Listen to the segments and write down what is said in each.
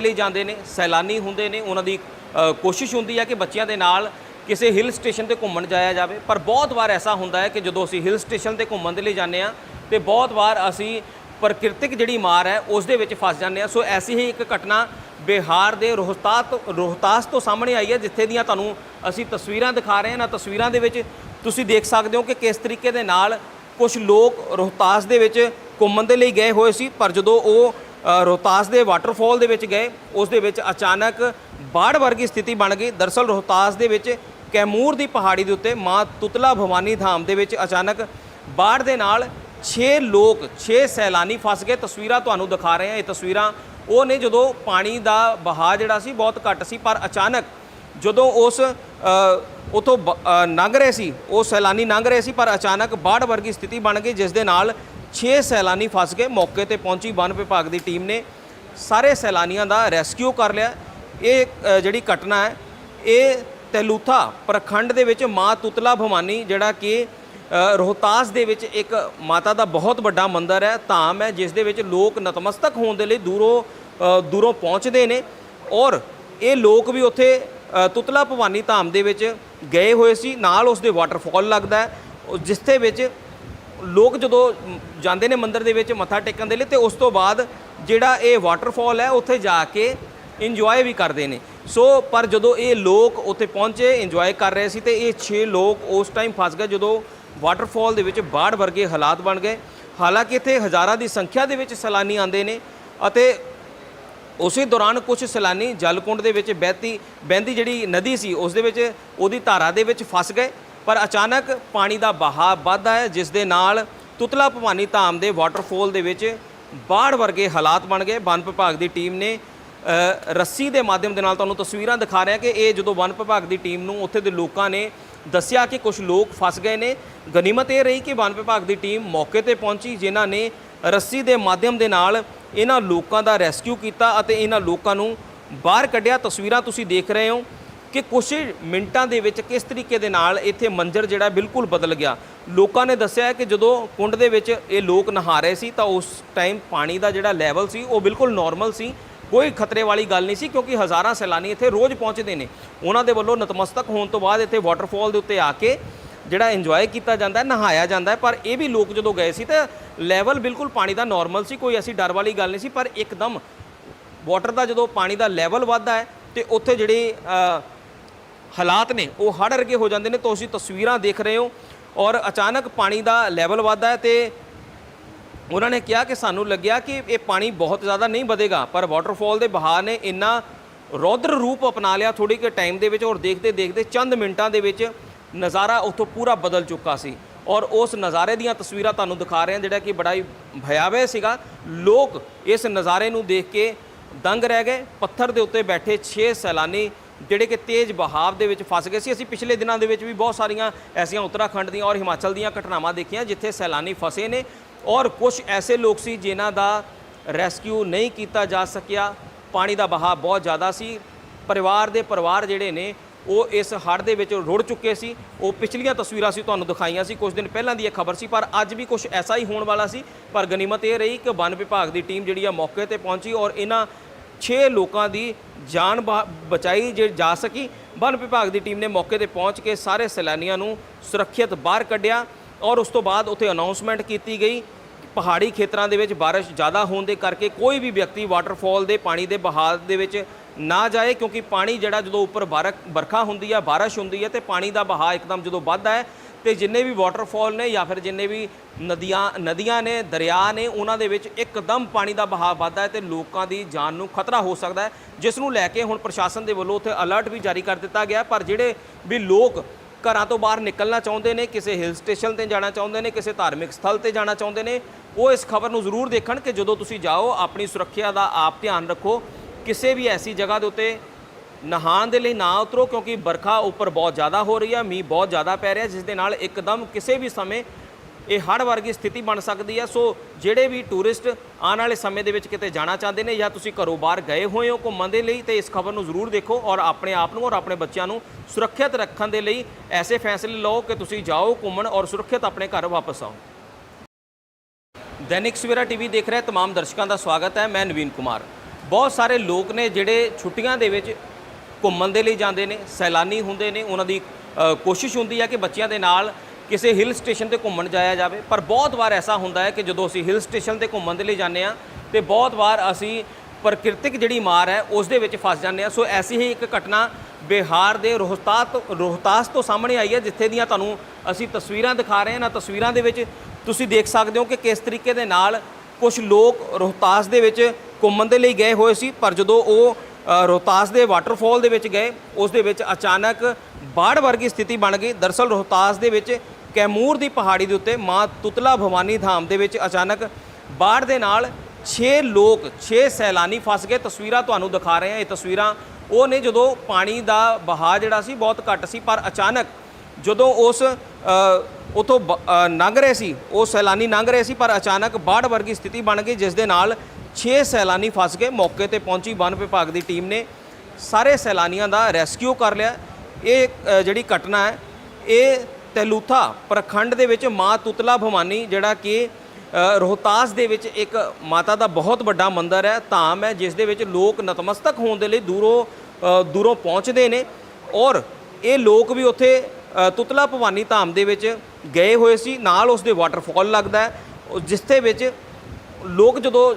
ਲਈ ਜਾਂਦੇ ਨੇ, ਸੈਲਾਨੀ ਹੁੰਦੇ ਨੇ, ਉਹਨਾਂ ਦੀ ਕੋਸ਼ਿਸ਼ ਹੁੰਦੀ ਹੈ ਕਿ ਬੱਚਿਆਂ ਦੇ ਨਾਲ ਕਿਸੇ ਹਿਲ ਸਟੇਸ਼ਨ ਤੇ ਘੁੰਮਣ ਜਾਇਆ ਜਾਵੇ। ਪਰ ਬਹੁਤ ਵਾਰ ਐਸਾ ਹੁੰਦਾ ਹੈ ਕਿ ਜਦੋਂ ਅਸੀਂ ਹਿਲ ਸਟੇਸ਼ਨ ਤੇ ਘੁੰਮਣ ਦੇ ਲਈ ਜਾਂਦੇ ਆ ਤੇ ਬਹੁਤ ਵਾਰ ਅਸੀਂ ਪ੍ਰਕਿਰਤਿਕ ਜਿਹੜੀ ਮਾਰ ਹੈ, ਉਸ ਦੇ ਵਿੱਚ ਫਸ ਜਾਂਦੇ ਆ ਸੋ ਐਸੀ ਹੀ ਇੱਕ ਘਟਨਾ ਬਿਹਾਰ ਦੇ ਰੋਹਤਾਸ ਤੋਂ ਰੋਹਤਾਸ ਤੋਂ ਸਾਹਮਣੇ ਆਈ ਹੈ, ਜਿੱਥੇ ਦੀਆਂ ਤੁਹਾਨੂੰ ਅਸੀਂ ਤਸਵੀਰਾਂ ਦਿਖਾ ਰਹੇ ਹਾਂ। ਨਾ ਤਸਵੀਰਾਂ ਦੇ ਵਿੱਚ ਤੁਸੀਂ ਦੇਖ ਸਕਦੇ ਹੋ ਕਿ ਕਿਸ ਤਰੀਕੇ ਦੇ ਨਾਲ ਕੁਝ ਲੋਕ ਰੋਹਤਾਸ ਦੇ ਵਿੱਚ ਘੁੰਮਣ ਦੇ ਲਈ ਗਏ ਹੋਏ ਸੀ, ਪਰ ਜਦੋਂ ਉਹ ਰੋਹਤਾਸ ਦੇ ਵਾਟਰਫਾਲ ਦੇ ਵਿੱਚ ਗਏ। ਉਸ ਦੇ ਵਿੱਚ ਅਚਾਨਕ ਬਾੜ ਵਰਗੀ ਸਥਿਤੀ ਬਣ ਗਈ। ਦਰਸਲ ਰੋਹਤਾਸ ਦੇ ਵਿੱਚ ਕੈਮੂਰ ਦੀ ਪਹਾੜੀ ਦੇ ਉੱਤੇ ਮਾਂ ਤੁਤਲਾ ਭਵਾਨੀ ਧਾਮ ਦੇ ਵਿੱਚ ਅਚਾਨਕ ਬਾੜ ਦੇ ਨਾਲ 6 ਲੋਕ 6 ਸੈਲਾਨੀ ਫਸ ਗਏ। ਤਸਵੀਰਾਂ ਤੁਹਾਨੂੰ ਦਿਖਾ ਰਹੇ ਹਾਂ। ਇਹ ਤਸਵੀਰਾਂ ਉਹ ਨੇ ਜਦੋਂ ਪਾਣੀ ਦਾ ਬਹਾਅ ਜਿਹੜਾ ਸੀ ਬਹੁਤ ਘੱਟ ਸੀ ਪਰ ਅਚਾਨਕ ਜਦੋਂ ਉਸ ਅ, ਉਥੋਂ ਲੰਘ ਰਹੇ ਸੀ ਉਹ ਸੈਲਾਨੀ ਲੰਘ ਰਹੇ ਸੀ ਪਰ ਅਚਾਨਕ ਬਾੜ ਵਰਗੀ ਸਥਿਤੀ ਬਣ ਗਈ ਜਿਸ ਦੇ ਨਾਲ 6 ਸੈਲਾਨੀ ਫਸ ਗਏ। ਮੌਕੇ ਤੇ ਪਹੁੰਚੀ ਵਨ ਵਿਭਾਗ ਦੀ ਟੀਮ ਨੇ ਸਾਰੇ ਸੈਲਾਨੀਆਂ ਦਾ ਰੈਸਕਿਊ ਕਰ ਲਿਆ। ਇਹ ਜਿਹੜੀ ਘਟਨਾ ਹੈ, ਇਹ ਤੈਲੂਥਾ ਪ੍ਰਖੰਡ ਦੇ ਵਿੱਚ ਮਾਂ ਤੁਤਲਾ ਭਵਾਨੀ, ਜਿਹੜਾ ਕਿ ਰੋਹਤਾਸ ਦੇ ਵਿੱਚ ਇੱਕ ਮਾਤਾ ਦਾ ਬਹੁਤ ਵੱਡਾ ਮੰਦਿਰ ਹੈ, ਧਾਮ ਹੈ, ਜਿਸ ਦੇ ਵਿੱਚ ਲੋਕ ਨਤਮਸਤਕ ਹੋਣ ਦੇ ਲਈ ਦੂਰੋਂ ਦੂਰੋਂ ਪਹੁੰਚਦੇ ਨੇ। ਔਰ ਇਹ ਲੋਕ ਵੀ ਉੱਥੇ ਤੁਤਲਾ ਭਵਾਨੀ ਧਾਮ ਦੇ ਵਿੱਚ ਗਏ ਹੋਏ ਸੀ। ਨਾਲ ਉਸ ਦੇ ਵਾਟਰਫਾਲ ਲੱਗਦਾ ਹੈ, ਜਿਸ ਦੇ ਵਿੱਚ ਲੋਕ ਜਦੋਂ ਜਾਂਦੇ ਨੇ ਮੰਦਿਰ ਦੇ ਵਿੱਚ ਮੱਥਾ ਟੇਕਣ ਦੇ ਲਈ ਤੇ ਉਸ ਤੋਂ ਬਾਅਦ ਜਿਹੜਾ ਇਹ ਵਾਟਰਫਾਲ ਹੈ, ਉੱਥੇ ਜਾ ਕੇ ਇੰਜੋਏ ਵੀ ਕਰਦੇ ਨੇ। ਸੋ ਪਰ ਜਦੋਂ ਇਹ ਲੋਕ ਉੱਥੇ ਪਹੁੰਚੇ ਇੰਜੋਏ ਕਰ ਰਹੇ ਸੀ ਤੇ ਇਹ 6 ਲੋਕ ਉਸ ਟਾਈਮ ਫਸ ਗਏ ਜਦੋਂ ਵਾਟਰਫਾਲ ਦੇ ਵਿੱਚ ਬਾੜ ਵਰਗੇ ਹਾਲਾਤ ਬਣ ਗਏ। ਹਾਲਾਂਕਿ ਇੱਥੇ ਹਜ਼ਾਰਾਂ ਦੀ ਸੰਖਿਆ ਦੇ ਵਿੱਚ ਸੈਲਾਨੀ ਆਉਂਦੇ ਨੇ ਅਤੇ ਉਸੇ ਦੌਰਾਨ ਕੁਝ ਸੈਲਾਨੀ ਜਲਕੁੰਡ ਦੇ ਵਿੱਚ ਬਹਿਤੀ, ਬਹਿੰਦੀ ਜਿਹੜੀ ਨਦੀ ਸੀ, ਉਸ ਦੇ ਵਿੱਚ ਉਹਦੀ ਧਾਰਾ ਦੇ ਵਿੱਚ ਫਸ ਗਏ। ਪਰ ਅਚਾਨਕ ਪਾਣੀ ਦਾ ਬਹਾਅ ਵੱਧਦਾ ਹੈ, ਜਿਸ ਦੇ ਨਾਲ ਤੁਤਲਾ ਭਵਾਨੀ ਧਾਮ ਦੇ ਵਾਟਰਫਾਲ ਦੇ ਵਿੱਚ ਬਾੜ ਵਰਗੇ ਹਾਲਾਤ ਬਣ ਗਏ। ਵਨ ਵਿਭਾਗ ਦੀ ਟੀਮ ਨੇ ਰੱਸੀ ਦੇ ਮਾਧਿਅਮ ਦੇ ਨਾਲ ਤੁਹਾਨੂੰ ਤਸਵੀਰਾਂ ਦਿਖਾ ਰਿਹਾ ਕਿ ਇਹ ਜਦੋਂ ਵਨ ਵਿਭਾਗ ਦੀ ਟੀਮ ਨੂੰ ਉੱਥੇ ਦੇ ਲੋਕਾਂ ਨੇ ਦੱਸਿਆ ਕਿ ਕੁਝ ਲੋਕ ਫਸ ਗਏ ਨੇ, ਗਨੀਮਤ ਇਹ ਰਹੀ ਕਿ ਵਨ ਵਿਭਾਗ ਦੀ ਟੀਮ ਮੌਕੇ ਤੇ ਪਹੁੰਚੀ, ਜਿਨ੍ਹਾਂ ਨੇ ਰੱਸੀ ਦੇ ਮਾਧਿਅਮ ਦੇ ਨਾਲ ਇਹਨਾਂ ਲੋਕਾਂ ਦਾ ਰੈਸਕਿਊ ਕੀਤਾ ਅਤੇ ਇਹਨਾਂ ਲੋਕਾਂ ਨੂੰ ਬਾਹਰ ਕੱਢਿਆ। ਤਸਵੀਰਾਂ ਤੁਸੀਂ ਦੇਖ ਰਹੇ ਹੋ। ਕਿ ਕੁਝ ਮਿੰਟਾਂ ਦੇ ਵਿੱਚ ਕਿਸ ਤਰੀਕੇ ਦੇ ਨਾਲ ਇੱਥੇ ਮੰਜ਼ਰ ਜਿਹੜਾ ਬਿਲਕੁਲ ਬਦਲ ਗਿਆ। ਲੋਕਾਂ ਨੇ ਦੱਸਿਆ ਕਿ ਜਦੋਂ ਕੁੰਡ ਦੇ ਵਿੱਚ ਇਹ ਲੋਕ ਨਹਾ ਰਹੇ ਸੀ ਤਾਂ ਉਸ ਟਾਈਮ ਪਾਣੀ ਦਾ ਜਿਹੜਾ ਲੈਵਲ ਸੀ ਉਹ ਬਿਲਕੁਲ ਨਾਰਮਲ ਸੀ। ਕੋਈ ਖਤਰੇ ਵਾਲੀ ਗੱਲ ਨਹੀਂ ਸੀ ਕਿਉਂਕਿ ਹਜ਼ਾਰਾਂ ਸੈਲਾਨੀ ਇੱਥੇ ਰੋਜ਼ ਪਹੁੰਚਦੇ ਨੇ। ਉਹਨਾਂ ਦੇ ਵੱਲੋਂ ਨਤਮਸਤਕ ਹੋਣ ਤੋਂ ਬਾਅਦ ਇੱਥੇ ਵਾਟਰਫਾਲ ਦੇ ਉੱਤੇ ਆ ਕੇ ਜਿਹੜਾ ਇੰਜੋਏ ਕੀਤਾ ਜਾਂਦਾ ਹੈ ਨਹਾਇਆ ਜਾਂਦਾ ਹੈ। ਪਰ ਇਹ ਵੀ ਲੋਕ ਜਦੋਂ ਗਏ ਸੀ ਤਾਂ ਲੈਵਲ ਬਿਲਕੁਲ ਪਾਣੀ ਦਾ ਨਾਰਮਲ ਸੀ, ਕੋਈ ਐਸੀ ਡਰ ਵਾਲੀ ਗੱਲ ਨਹੀਂ ਸੀ। ਪਰ ਇੱਕਦਮ ਵਾਟਰ ਦਾ ਜਦੋਂ ਪਾਣੀ ਦਾ ਲੈਵਲ ਵੱਧਦਾ ਹੈ ਤੇ ਉੱਥੇ ਜਿਹੜੇ ਹਾਲਾਤ ਨੇ, ਉਹ ਹੜ੍ਹ ਵਰਗੇ ਹੋ ਜਾਂਦੇ ਨੇ ਤੁਸੀਂ ਤਸਵੀਰਾਂ ਦੇਖ ਰਹੇ ਹੋ ਔਰ ਅਚਾਨਕ ਪਾਣੀ ਦਾ ਲੈਵਲ ਵੱਧਦਾ ਹੈ ਤੇ ਉਹਨਾਂ ਨੇ ਕਿਹਾ ਕਿ ਸਾਨੂੰ ਲੱਗਿਆ ਕਿ ਇਹ ਪਾਣੀ ਬਹੁਤ ਜ਼ਿਆਦਾ ਨਹੀਂ ਵਧੇਗਾ, ਪਰ ਵਾਟਰਫਾਲ ਦੇ ਬਹਾਅ ਨੇ ਇੰਨਾ ਰੌਦਰ ਰੂਪ ਅਪਣਾ ਲਿਆ ਥੋੜੀ ਕਿ ਟਾਈਮ ਦੇ ਵਿੱਚ ਔਰ ਦੇਖਦੇ ਦੇਖਦੇ ਚੰਦ ਮਿੰਟਾਂ ਦੇ ਵਿੱਚ ਨਜ਼ਾਰਾ ਉੱਥੋਂ ਪੂਰਾ ਬਦਲ ਚੁੱਕਾ ਸੀ। ਔਰ ਉਸ ਨਜ਼ਾਰੇ ਦੀਆਂ ਤਸਵੀਰਾਂ ਤੁਹਾਨੂੰ ਦਿਖਾ ਰਹੇ ਹਾਂ, ਜਿਹੜਾ ਕਿ ਬੜਾ ਹੀ ਭਿਆਵਹ ਸੀਗਾ। ਲੋਕ ਇਸ ਨਜ਼ਾਰੇ ਨੂੰ ਦੇਖ ਕੇ ਦੰਗ ਰਹਿ ਗਏ, ਪੱਥਰ ਦੇ ਉੱਤੇ ਬੈਠੇ 6 ਸੈਲਾਨੀ ਜਿਹੜੇ ਕਿ ਤੇਜ਼ ਬਹਾਵ ਦੇ ਵਿੱਚ ਫਸ ਗਏ ਸੀ। ਅਸੀਂ ਪਿਛਲੇ ਦਿਨਾਂ ਦੇ ਵਿੱਚ ਵੀ ਬਹੁਤ ਸਾਰੀਆਂ ਐਸੀਆਂ ਉੱਤਰਾਖੰਡ ਦੀਆਂ ਔਰ ਹਿਮਾਚਲ ਦੀਆਂ ਘਟਨਾਵਾਂ ਦੇਖੀਆਂ, ਜਿੱਥੇ ਸੈਲਾਨੀ ਫਸੇ ਨੇ ਔਰ ਕੁਝ ਐਸੇ ਲੋਕ ਸੀ ਜਿਨ੍ਹਾਂ ਦਾ ਰੈਸਕਿਊ ਨਹੀਂ ਕੀਤਾ ਜਾ ਸਕਿਆ। ਪਾਣੀ ਦਾ ਬਹਾਅ ਬਹੁਤ ਜ਼ਿਆਦਾ ਸੀ। ਪਰਿਵਾਰ ਦੇ ਪਰਿਵਾਰ ਜਿਹੜੇ ਨੇ, ਉਹ ਇਸ ਹੜ੍ਹ ਦੇ ਵਿੱਚ ਰੁੜ ਚੁੱਕੇ ਸੀ। ਉਹ ਪਿਛਲੀਆਂ ਤਸਵੀਰਾਂ ਸੀ ਤੁਹਾਨੂੰ ਦਿਖਾਈਆਂ ਸੀ ਕੁਝ ਦਿਨ ਪਹਿਲਾਂ ਦੀ ਇਹ ਖਬਰ ਸੀ, ਪਰ ਅੱਜ ਵੀ ਕੁਝ ਐਸਾ ਹੀ ਹੋਣ ਵਾਲਾ ਸੀ। ਪਰ ਗਨੀਮਤ ਇਹ ਰਹੀ ਕਿ ਵਨ ਵਿਭਾਗ ਦੀ ਟੀਮ ਜਿਹੜੀ ਆ ਮੌਕੇ ਤੇ ਪਹੁੰਚੀ ਔਰ ਇਹਨਾਂ 6 ਲੋਕਾਂ ਦੀ ਜਾਨ ਬਾ- ਬਚਾਈ ਜੇ ਜਾ ਸਕੀ। ਵਨ ਵਿਭਾਗ ਦੀ ਟੀਮ ਨੇ ਮੌਕੇ ਤੇ ਪਹੁੰਚ ਕੇ ਸਾਰੇ ਸੈਲਾਨੀਆਂ ਨੂੰ ਸੁਰੱਖਿਅਤ ਬਾਹਰ ਕੱਢਿਆ ਔਰ ਉਸ ਤੋਂ ਬਾਅਦ ਉੱਥੇ ਅਨਾਉਂਸਮੈਂਟ ਕੀਤੀ ਗਈ ਪਹਾੜੀ ਖੇਤਰਾਂ ਦੇ ਵਿੱਚ ਬਾਰਿਸ਼ ਜ਼ਿਆਦਾ ਹੋਣ ਦੇ ਕਰਕੇ ਕੋਈ ਵੀ ਵਿਅਕਤੀ ਵਾਟਰਫਾਲ ਦੇ, ਪਾਣੀ ਦੇ ਬਹਾਅ ਦੇ ਵਿੱਚ ਨਾ ਜਾਏ ਕਿਉਂਕਿ ਪਾਣੀ ਜਿਹੜਾ ਜਦੋਂ ਉੱਪਰ ਬਾਰਕ ਬਰਖਾ ਹੁੰਦੀ ਹੈ ਬਾਰਿਸ਼ ਹੁੰਦੀ ਹੈ ਤੇ ਪਾਣੀ ਦਾ ਬਹਾਅ ਇੱਕਦਮ ਜਦੋਂ ਵੱਧਦਾ ਹੈ ਤੇ ਜਿੰਨੇ ਵੀ ਵਾਟਰਫਾਲ ਨੇ ਜਾਂ ਫਿਰ ਜਿੰਨੇ ਵੀ ਨਦੀਆਂ ਨਦੀਆਂ ਨੇ, ਦਰਿਆ ਨੇ, ਉਹਨਾਂ ਦੇ ਵਿੱਚ ਇੱਕਦਮ ਪਾਣੀ ਦਾ ਬਹਾਅ ਵੱਧਦਾ ਹੈ ਤੇ ਲੋਕਾਂ ਦੀ ਜਾਨ ਨੂੰ ਖਤਰਾ ਹੋ ਸਕਦਾ ਹੈ, ਜਿਸ ਨੂੰ ਲੈ ਕੇ ਹੁਣ ਪ੍ਰਸ਼ਾਸਨ ਦੇ ਵੱਲੋਂ ਉੱਥੇ ਅਲਰਟ ਵੀ ਜਾਰੀ ਕਰ ਦਿੱਤਾ ਗਿਆ ਪਰ ਜਿਹੜੇ ਵੀ ਲੋਕ ਘਰਾਂ ਤੋਂ ਬਾਹਰ ਨਿਕਲਣਾ ਚਾਹੁੰਦੇ ਨੇ, ਕਿਸੇ ਹਿਲ ਸਟੇਸ਼ਨ ਤੇ ਜਾਣਾ ਚਾਹੁੰਦੇ ਨੇ, ਕਿਸੇ ਧਾਰਮਿਕ ਸਥਲ ਤੇ ਜਾਣਾ ਚਾਹੁੰਦੇ ਨੇ, ਉਹ ਇਸ ਖਬਰ ਨੂੰ ਜ਼ਰੂਰ ਦੇਖਣ ਕਿ ਜਦੋਂ ਤੁਸੀਂ ਜਾਓ, ਆਪਣੀ ਸੁਰੱਖਿਆ ਦਾ ਆਪ ਧਿਆਨ ਰੱਖੋ। ਕਿਸੇ ਵੀ ਐਸੀ ਜਗ੍ਹਾ ਦੇ ਉੱਤੇ ਨਹਾਉਣ ਦੇ ਲਈ ਨਾ ਉਤਰੋ ਕਿਉਂਕਿ ਬਰਖਾ ਉੱਪਰ ਬਹੁਤ ਜ਼ਿਆਦਾ ਹੋ ਰਹੀ ਹੈ ਮੀਂਹ ਬਹੁਤ ਜ਼ਿਆਦਾ ਪੈ ਰਿਹਾ, ਜਿਸ ਦੇ ਨਾਲ ਇੱਕਦਮ ਕਿਸੇ ਵੀ ਸਮੇਂ ਇਹ ਹੜ੍ਹ ਵਰਗੀ ਸਥਿਤੀ ਬਣ ਸਕਦੀ ਹੈ ਸੋ ਜਿਹੜੇ ਵੀ ਟੂਰਿਸਟ ਆਉਣ ਵਾਲੇ ਸਮੇਂ ਦੇ ਵਿੱਚ ਕਿਤੇ ਜਾਣਾ ਚਾਹੁੰਦੇ ਨੇ ਜਾਂ ਤੁਸੀਂ ਘਰੋਂ ਬਾਹਰ ਗਏ ਹੋਏ ਹੋ ਘੁੰਮਣ ਦੇ ਲਈ, ਤੇ ਇਸ ਖਬਰ ਨੂੰ ਜ਼ਰੂਰ ਦੇਖੋ ਔਰ ਆਪਣੇ ਆਪ ਨੂੰ ਔਰ ਆਪਣੇ ਬੱਚਿਆਂ ਨੂੰ ਸੁਰੱਖਿਅਤ ਰੱਖਣ ਦੇ ਲਈ ਐਸੇ ਫੈਸਲੇ ਲਓ ਕਿ ਤੁਸੀਂ ਜਾਓ ਘੁੰਮਣ ਔਰ ਸੁਰੱਖਿਅਤ ਆਪਣੇ ਘਰ ਵਾਪਸ ਆਓ। ਦੈਨਿਕ ਸਵੇਰਾ ਟੀਵੀ ਦੇਖ ਰਹੇ ਤਮਾਮ ਦਰਸ਼ਕਾਂ ਦਾ ਸਵਾਗਤ ਹੈ, ਮੈਂ ਨਵੀਨ ਕੁਮਾਰ। ਬਹੁਤ ਸਾਰੇ ਲੋਕ ਨੇ ਜਿਹੜੇ ਛੁੱਟੀਆਂ ਦੇ ਵਿੱਚ ਘੁੰਮਣ ਦੇ ਲਈ ਜਾਂਦੇ ਨੇ, ਸੈਲਾਨੀ ਹੁੰਦੇ ਨੇ, ਉਹਨਾਂ ਦੀ ਕੋਸ਼ਿਸ਼ ਹੁੰਦੀ ਹੈ ਕਿ ਬੱਚਿਆਂ ਦੇ ਨਾਲ ਕਿਸੇ ਹਿਲ ਸਟੇਸ਼ਨ ਤੇ ਘੁੰਮਣ ਜਾਇਆ ਜਾਵੇ। ਪਰ ਬਹੁਤ ਵਾਰ ਐਸਾ ਹੁੰਦਾ ਹੈ ਕਿ ਜਦੋਂ ਅਸੀਂ ਹਿਲ ਸਟੇਸ਼ਨ ਤੇ ਘੁੰਮਣ ਦੇ ਲਈ ਜਾਂਦੇ ਆ ਤੇ ਬਹੁਤ ਵਾਰ ਅਸੀਂ ਪ੍ਰਕਿਰਤਿਕ ਜਿਹੜੀ ਮਾਰ ਹੈ, ਉਸ ਦੇ ਵਿੱਚ ਫਸ ਜਾਂਦੇ ਆ ਸੋ ਐਸੀ ਹੀ ਇੱਕ ਘਟਨਾ ਬਿਹਾਰ ਦੇ ਰੋਹਤਾਸ ਤੋਂ ਰੋਹਤਾਸ ਤੋਂ ਸਾਹਮਣੇ ਆਈ ਹੈ, ਜਿੱਥੇ ਦੀਆਂ ਤੁਹਾਨੂੰ ਅਸੀਂ ਤਸਵੀਰਾਂ ਦਿਖਾ ਰਹੇ ਹਾਂ। ਨਾ ਤਸਵੀਰਾਂ ਦੇ ਵਿੱਚ ਤੁਸੀਂ ਦੇਖ ਸਕਦੇ ਹੋ ਕਿ ਕਿਸ ਤਰੀਕੇ ਦੇ ਨਾਲ ਕੁਝ ਲੋਕ ਰੋਹਤਾਸ ਦੇ ਵਿੱਚ ਘੁੰਮਣ ਦੇ ਲਈ ਗਏ ਹੋਏ ਸੀ, ਪਰ ਜਦੋਂ ਉਹ ਰੋਹਤਾਸ ਦੇ ਵਾਟਰਫਾਲ ਦੇ ਵਿੱਚ ਗਏ। ਉਸ ਦੇ ਵਿੱਚ ਅਚਾਨਕ ਬਾੜ ਵਰਗੀ ਸਥਿਤੀ ਬਣ ਗਈ। ਦਰਸਲ ਰੋਹਤਾਸ ਦੇ ਵਿੱਚ ਕੈਮੂਰ ਦੀ ਪਹਾੜੀ ਦੇ ਉੱਤੇ ਮਾਂ ਤੁਤਲਾ ਭਵਾਨੀ ਧਾਮ ਦੇ ਵਿੱਚ ਅਚਾਨਕ ਬਾੜ ਦੇ ਨਾਲ 6 ਲੋਕ 6 ਸੈਲਾਨੀ ਫਸ ਗਏ। ਤਸਵੀਰਾਂ ਤੁਹਾਨੂੰ ਦਿਖਾ ਰਹੇ ਹਾਂ। ਇਹ ਤਸਵੀਰਾਂ ਉਹ ਨੇ ਜਦੋਂ ਪਾਣੀ ਦਾ ਬਹਾਅ ਜਿਹੜਾ ਸੀ ਬਹੁਤ ਘੱਟ ਸੀ ਪਰ ਅਚਾਨਕ ਜਦੋਂ ਉਸ ਅ, ਉਥੋਂ ਲੰਘ ਰਹੇ ਸੀ ਉਹ ਸੈਲਾਨੀ ਲੰਘ ਰਹੇ ਸੀ ਪਰ ਅਚਾਨਕ ਬਾੜ ਵਰਗੀ ਸਥਿਤੀ ਬਣ ਗਈ ਜਿਸ ਦੇ ਨਾਲ 6 ਸੈਲਾਨੀ ਫਸ ਗਏ। ਮੌਕੇ ਤੇ ਪਹੁੰਚੀ ਵਨ ਵਿਭਾਗ ਦੀ ਟੀਮ ਨੇ ਸਾਰੇ ਸੈਲਾਨੀਆਂ ਦਾ ਰੈਸਕਿਊ ਕਰ ਲਿਆ। ਇਹ ਜਿਹੜੀ ਘਟਨਾ ਹੈ, ਇਹ ਤੈਲੂਥਾ ਪ੍ਰਖੰਡ ਦੇ ਵਿੱਚ ਮਾਂ ਤੁਤਲਾ ਭਵਾਨੀ, ਜਿਹੜਾ ਕਿ ਰੋਹਤਾਸ ਦੇ ਵਿੱਚ ਇੱਕ ਮਾਤਾ ਦਾ ਬਹੁਤ ਵੱਡਾ ਮੰਦਿਰ ਹੈ, ਧਾਮ ਹੈ, ਜਿਸ ਦੇ ਵਿੱਚ ਲੋਕ ਨਤਮਸਤਕ ਹੋਣ ਦੇ ਲਈ ਦੂਰੋਂ ਦੂਰੋਂ ਪਹੁੰਚਦੇ ਨੇ। ਔਰ ਇਹ ਲੋਕ ਵੀ ਉੱਥੇ ਤੁਤਲਾ ਭਵਾਨੀ ਧਾਮ ਦੇ ਵਿੱਚ ਗਏ ਹੋਏ ਸੀ। ਨਾਲ ਉਸ ਦੇ ਵਾਟਰਫਾਲ ਲੱਗਦਾ ਹੈ। ਜਿਸ ਦੇ ਵਿੱਚ ਲੋਕ ਜਦੋਂ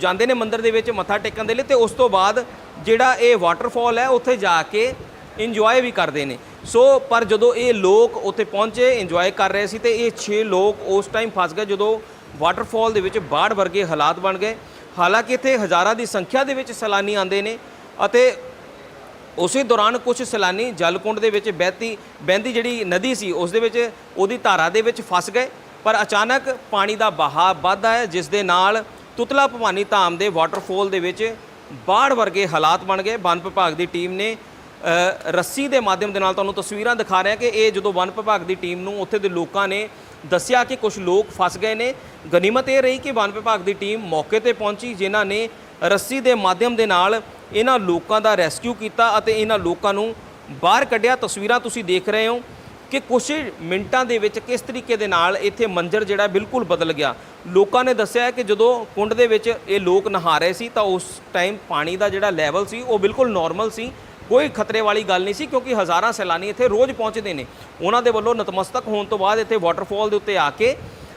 ਜਾਂਦੇ ਨੇ ਮੰਦਿਰ ਦੇ ਵਿੱਚ ਮੱਥਾ ਟੇਕਣ ਦੇ ਲਈ ਤੇ ਉਸ ਤੋਂ ਬਾਅਦ ਜਿਹੜਾ ਇਹ ਵਾਟਰਫਾਲ ਹੈ, ਉੱਥੇ ਜਾ ਕੇ ਇੰਜੋਏ ਵੀ ਕਰਦੇ ਨੇ। ਸੋ ਪਰ ਜਦੋਂ ਇਹ ਲੋਕ ਉੱਥੇ ਪਹੁੰਚੇ ਇੰਜੋਏ ਕਰ ਰਹੇ ਸੀ ਤੇ ਇਹ 6 ਲੋਕ ਉਸ ਟਾਈਮ ਫਸ ਗਏ ਜਦੋਂ ਵਾਟਰਫਾਲ ਦੇ ਵਿੱਚ ਬਾੜ ਵਰਗੇ ਹਾਲਾਤ ਬਣ ਗਏ। ਹਾਲਾਂਕਿ ਇੱਥੇ ਹਜ਼ਾਰਾਂ ਦੀ ਸੰਖਿਆ ਦੇ ਵਿੱਚ ਸੈਲਾਨੀ ਆਉਂਦੇ ਨੇ ਅਤੇ ਉਸੇ ਦੌਰਾਨ ਕੁਝ ਸੈਲਾਨੀ ਜਲਕੁੰਡ ਦੇ ਵਿੱਚ ਬਹਿਤੀ, ਬਹਿੰਦੀ ਜਿਹੜੀ ਨਦੀ ਸੀ, ਉਸ ਦੇ ਵਿੱਚ ਉਹਦੀ ਧਾਰਾ ਦੇ ਵਿੱਚ ਫਸ ਗਏ। ਪਰ ਅਚਾਨਕ ਪਾਣੀ ਦਾ ਬਹਾਅ ਵੱਧਦਾ ਹੈ, ਜਿਸ ਦੇ ਨਾਲ ਤੁਤਲਾ ਭਵਾਨੀ ਧਾਮ ਦੇ ਵਾਟਰਫਾਲ ਦੇ ਵਿੱਚ ਬਾੜ ਵਰਗੇ ਹਾਲਾਤ ਬਣ ਗਏ। ਵਨ ਵਿਭਾਗ ਦੀ ਟੀਮ ਨੇ ਰੱਸੀ ਦੇ ਮਾਧਿਅਮ ਦੇ ਨਾਲ ਤੁਹਾਨੂੰ ਤਸਵੀਰਾਂ ਦਿਖਾ ਰਿਹਾ ਕਿ ਇਹ ਜਦੋਂ ਵਨ ਵਿਭਾਗ ਦੀ ਟੀਮ ਨੂੰ ਉੱਥੇ ਦੇ ਲੋਕਾਂ ਨੇ ਦੱਸਿਆ ਕਿ ਕੁਝ ਲੋਕ ਫਸ ਗਏ ਨੇ, ਗਨੀਮਤ ਇਹ ਰਹੀ ਕਿ ਵਨ ਵਿਭਾਗ ਦੀ ਟੀਮ ਮੌਕੇ ਤੇ ਪਹੁੰਚੀ, ਜਿਨ੍ਹਾਂ ਨੇ ਰੱਸੀ ਦੇ ਮਾਧਿਅਮ ਦੇ ਨਾਲ ਇਹਨਾਂ ਲੋਕਾਂ ਦਾ ਰੈਸਕਿਊ ਕੀਤਾ ਅਤੇ ਇਹਨਾਂ ਲੋਕਾਂ ਨੂੰ ਬਾਹਰ ਕੱਢਿਆ। ਤਸਵੀਰਾਂ ਤੁਸੀਂ ਦੇਖ ਰਹੇ ਹੋ। ਕਿ ਕੁਝ ਮਿੰਟਾਂ ਦੇ ਵਿੱਚ ਕਿਸ ਤਰੀਕੇ ਦੇ ਨਾਲ ਇੱਥੇ ਮੰਜ਼ਰ ਜਿਹੜਾ ਬਿਲਕੁਲ ਬਦਲ ਗਿਆ। ਲੋਕਾਂ ਨੇ ਦੱਸਿਆ ਕਿ ਜਦੋਂ ਕੁੰਡ ਦੇ ਵਿੱਚ ਇਹ ਲੋਕ ਨਹਾ ਰਹੇ ਸੀ ਤਾਂ ਉਸ ਟਾਈਮ ਪਾਣੀ ਦਾ ਜਿਹੜਾ ਲੈਵਲ ਸੀ ਉਹ ਬਿਲਕੁਲ ਨਾਰਮਲ ਸੀ। ਕੋਈ ਖਤਰੇ ਵਾਲੀ ਗੱਲ ਨਹੀਂ ਸੀ ਕਿਉਂਕਿ ਹਜ਼ਾਰਾਂ ਸੈਲਾਨੀ ਇੱਥੇ ਰੋਜ਼ ਪਹੁੰਚਦੇ ਨੇ। ਉਹਨਾਂ ਦੇ ਵੱਲੋਂ ਨਤਮਸਤਕ ਹੋਣ ਤੋਂ ਬਾਅਦ ਇੱਥੇ ਵਾਟਰਫਾਲ ਦੇ ਉੱਤੇ ਆ ਕੇ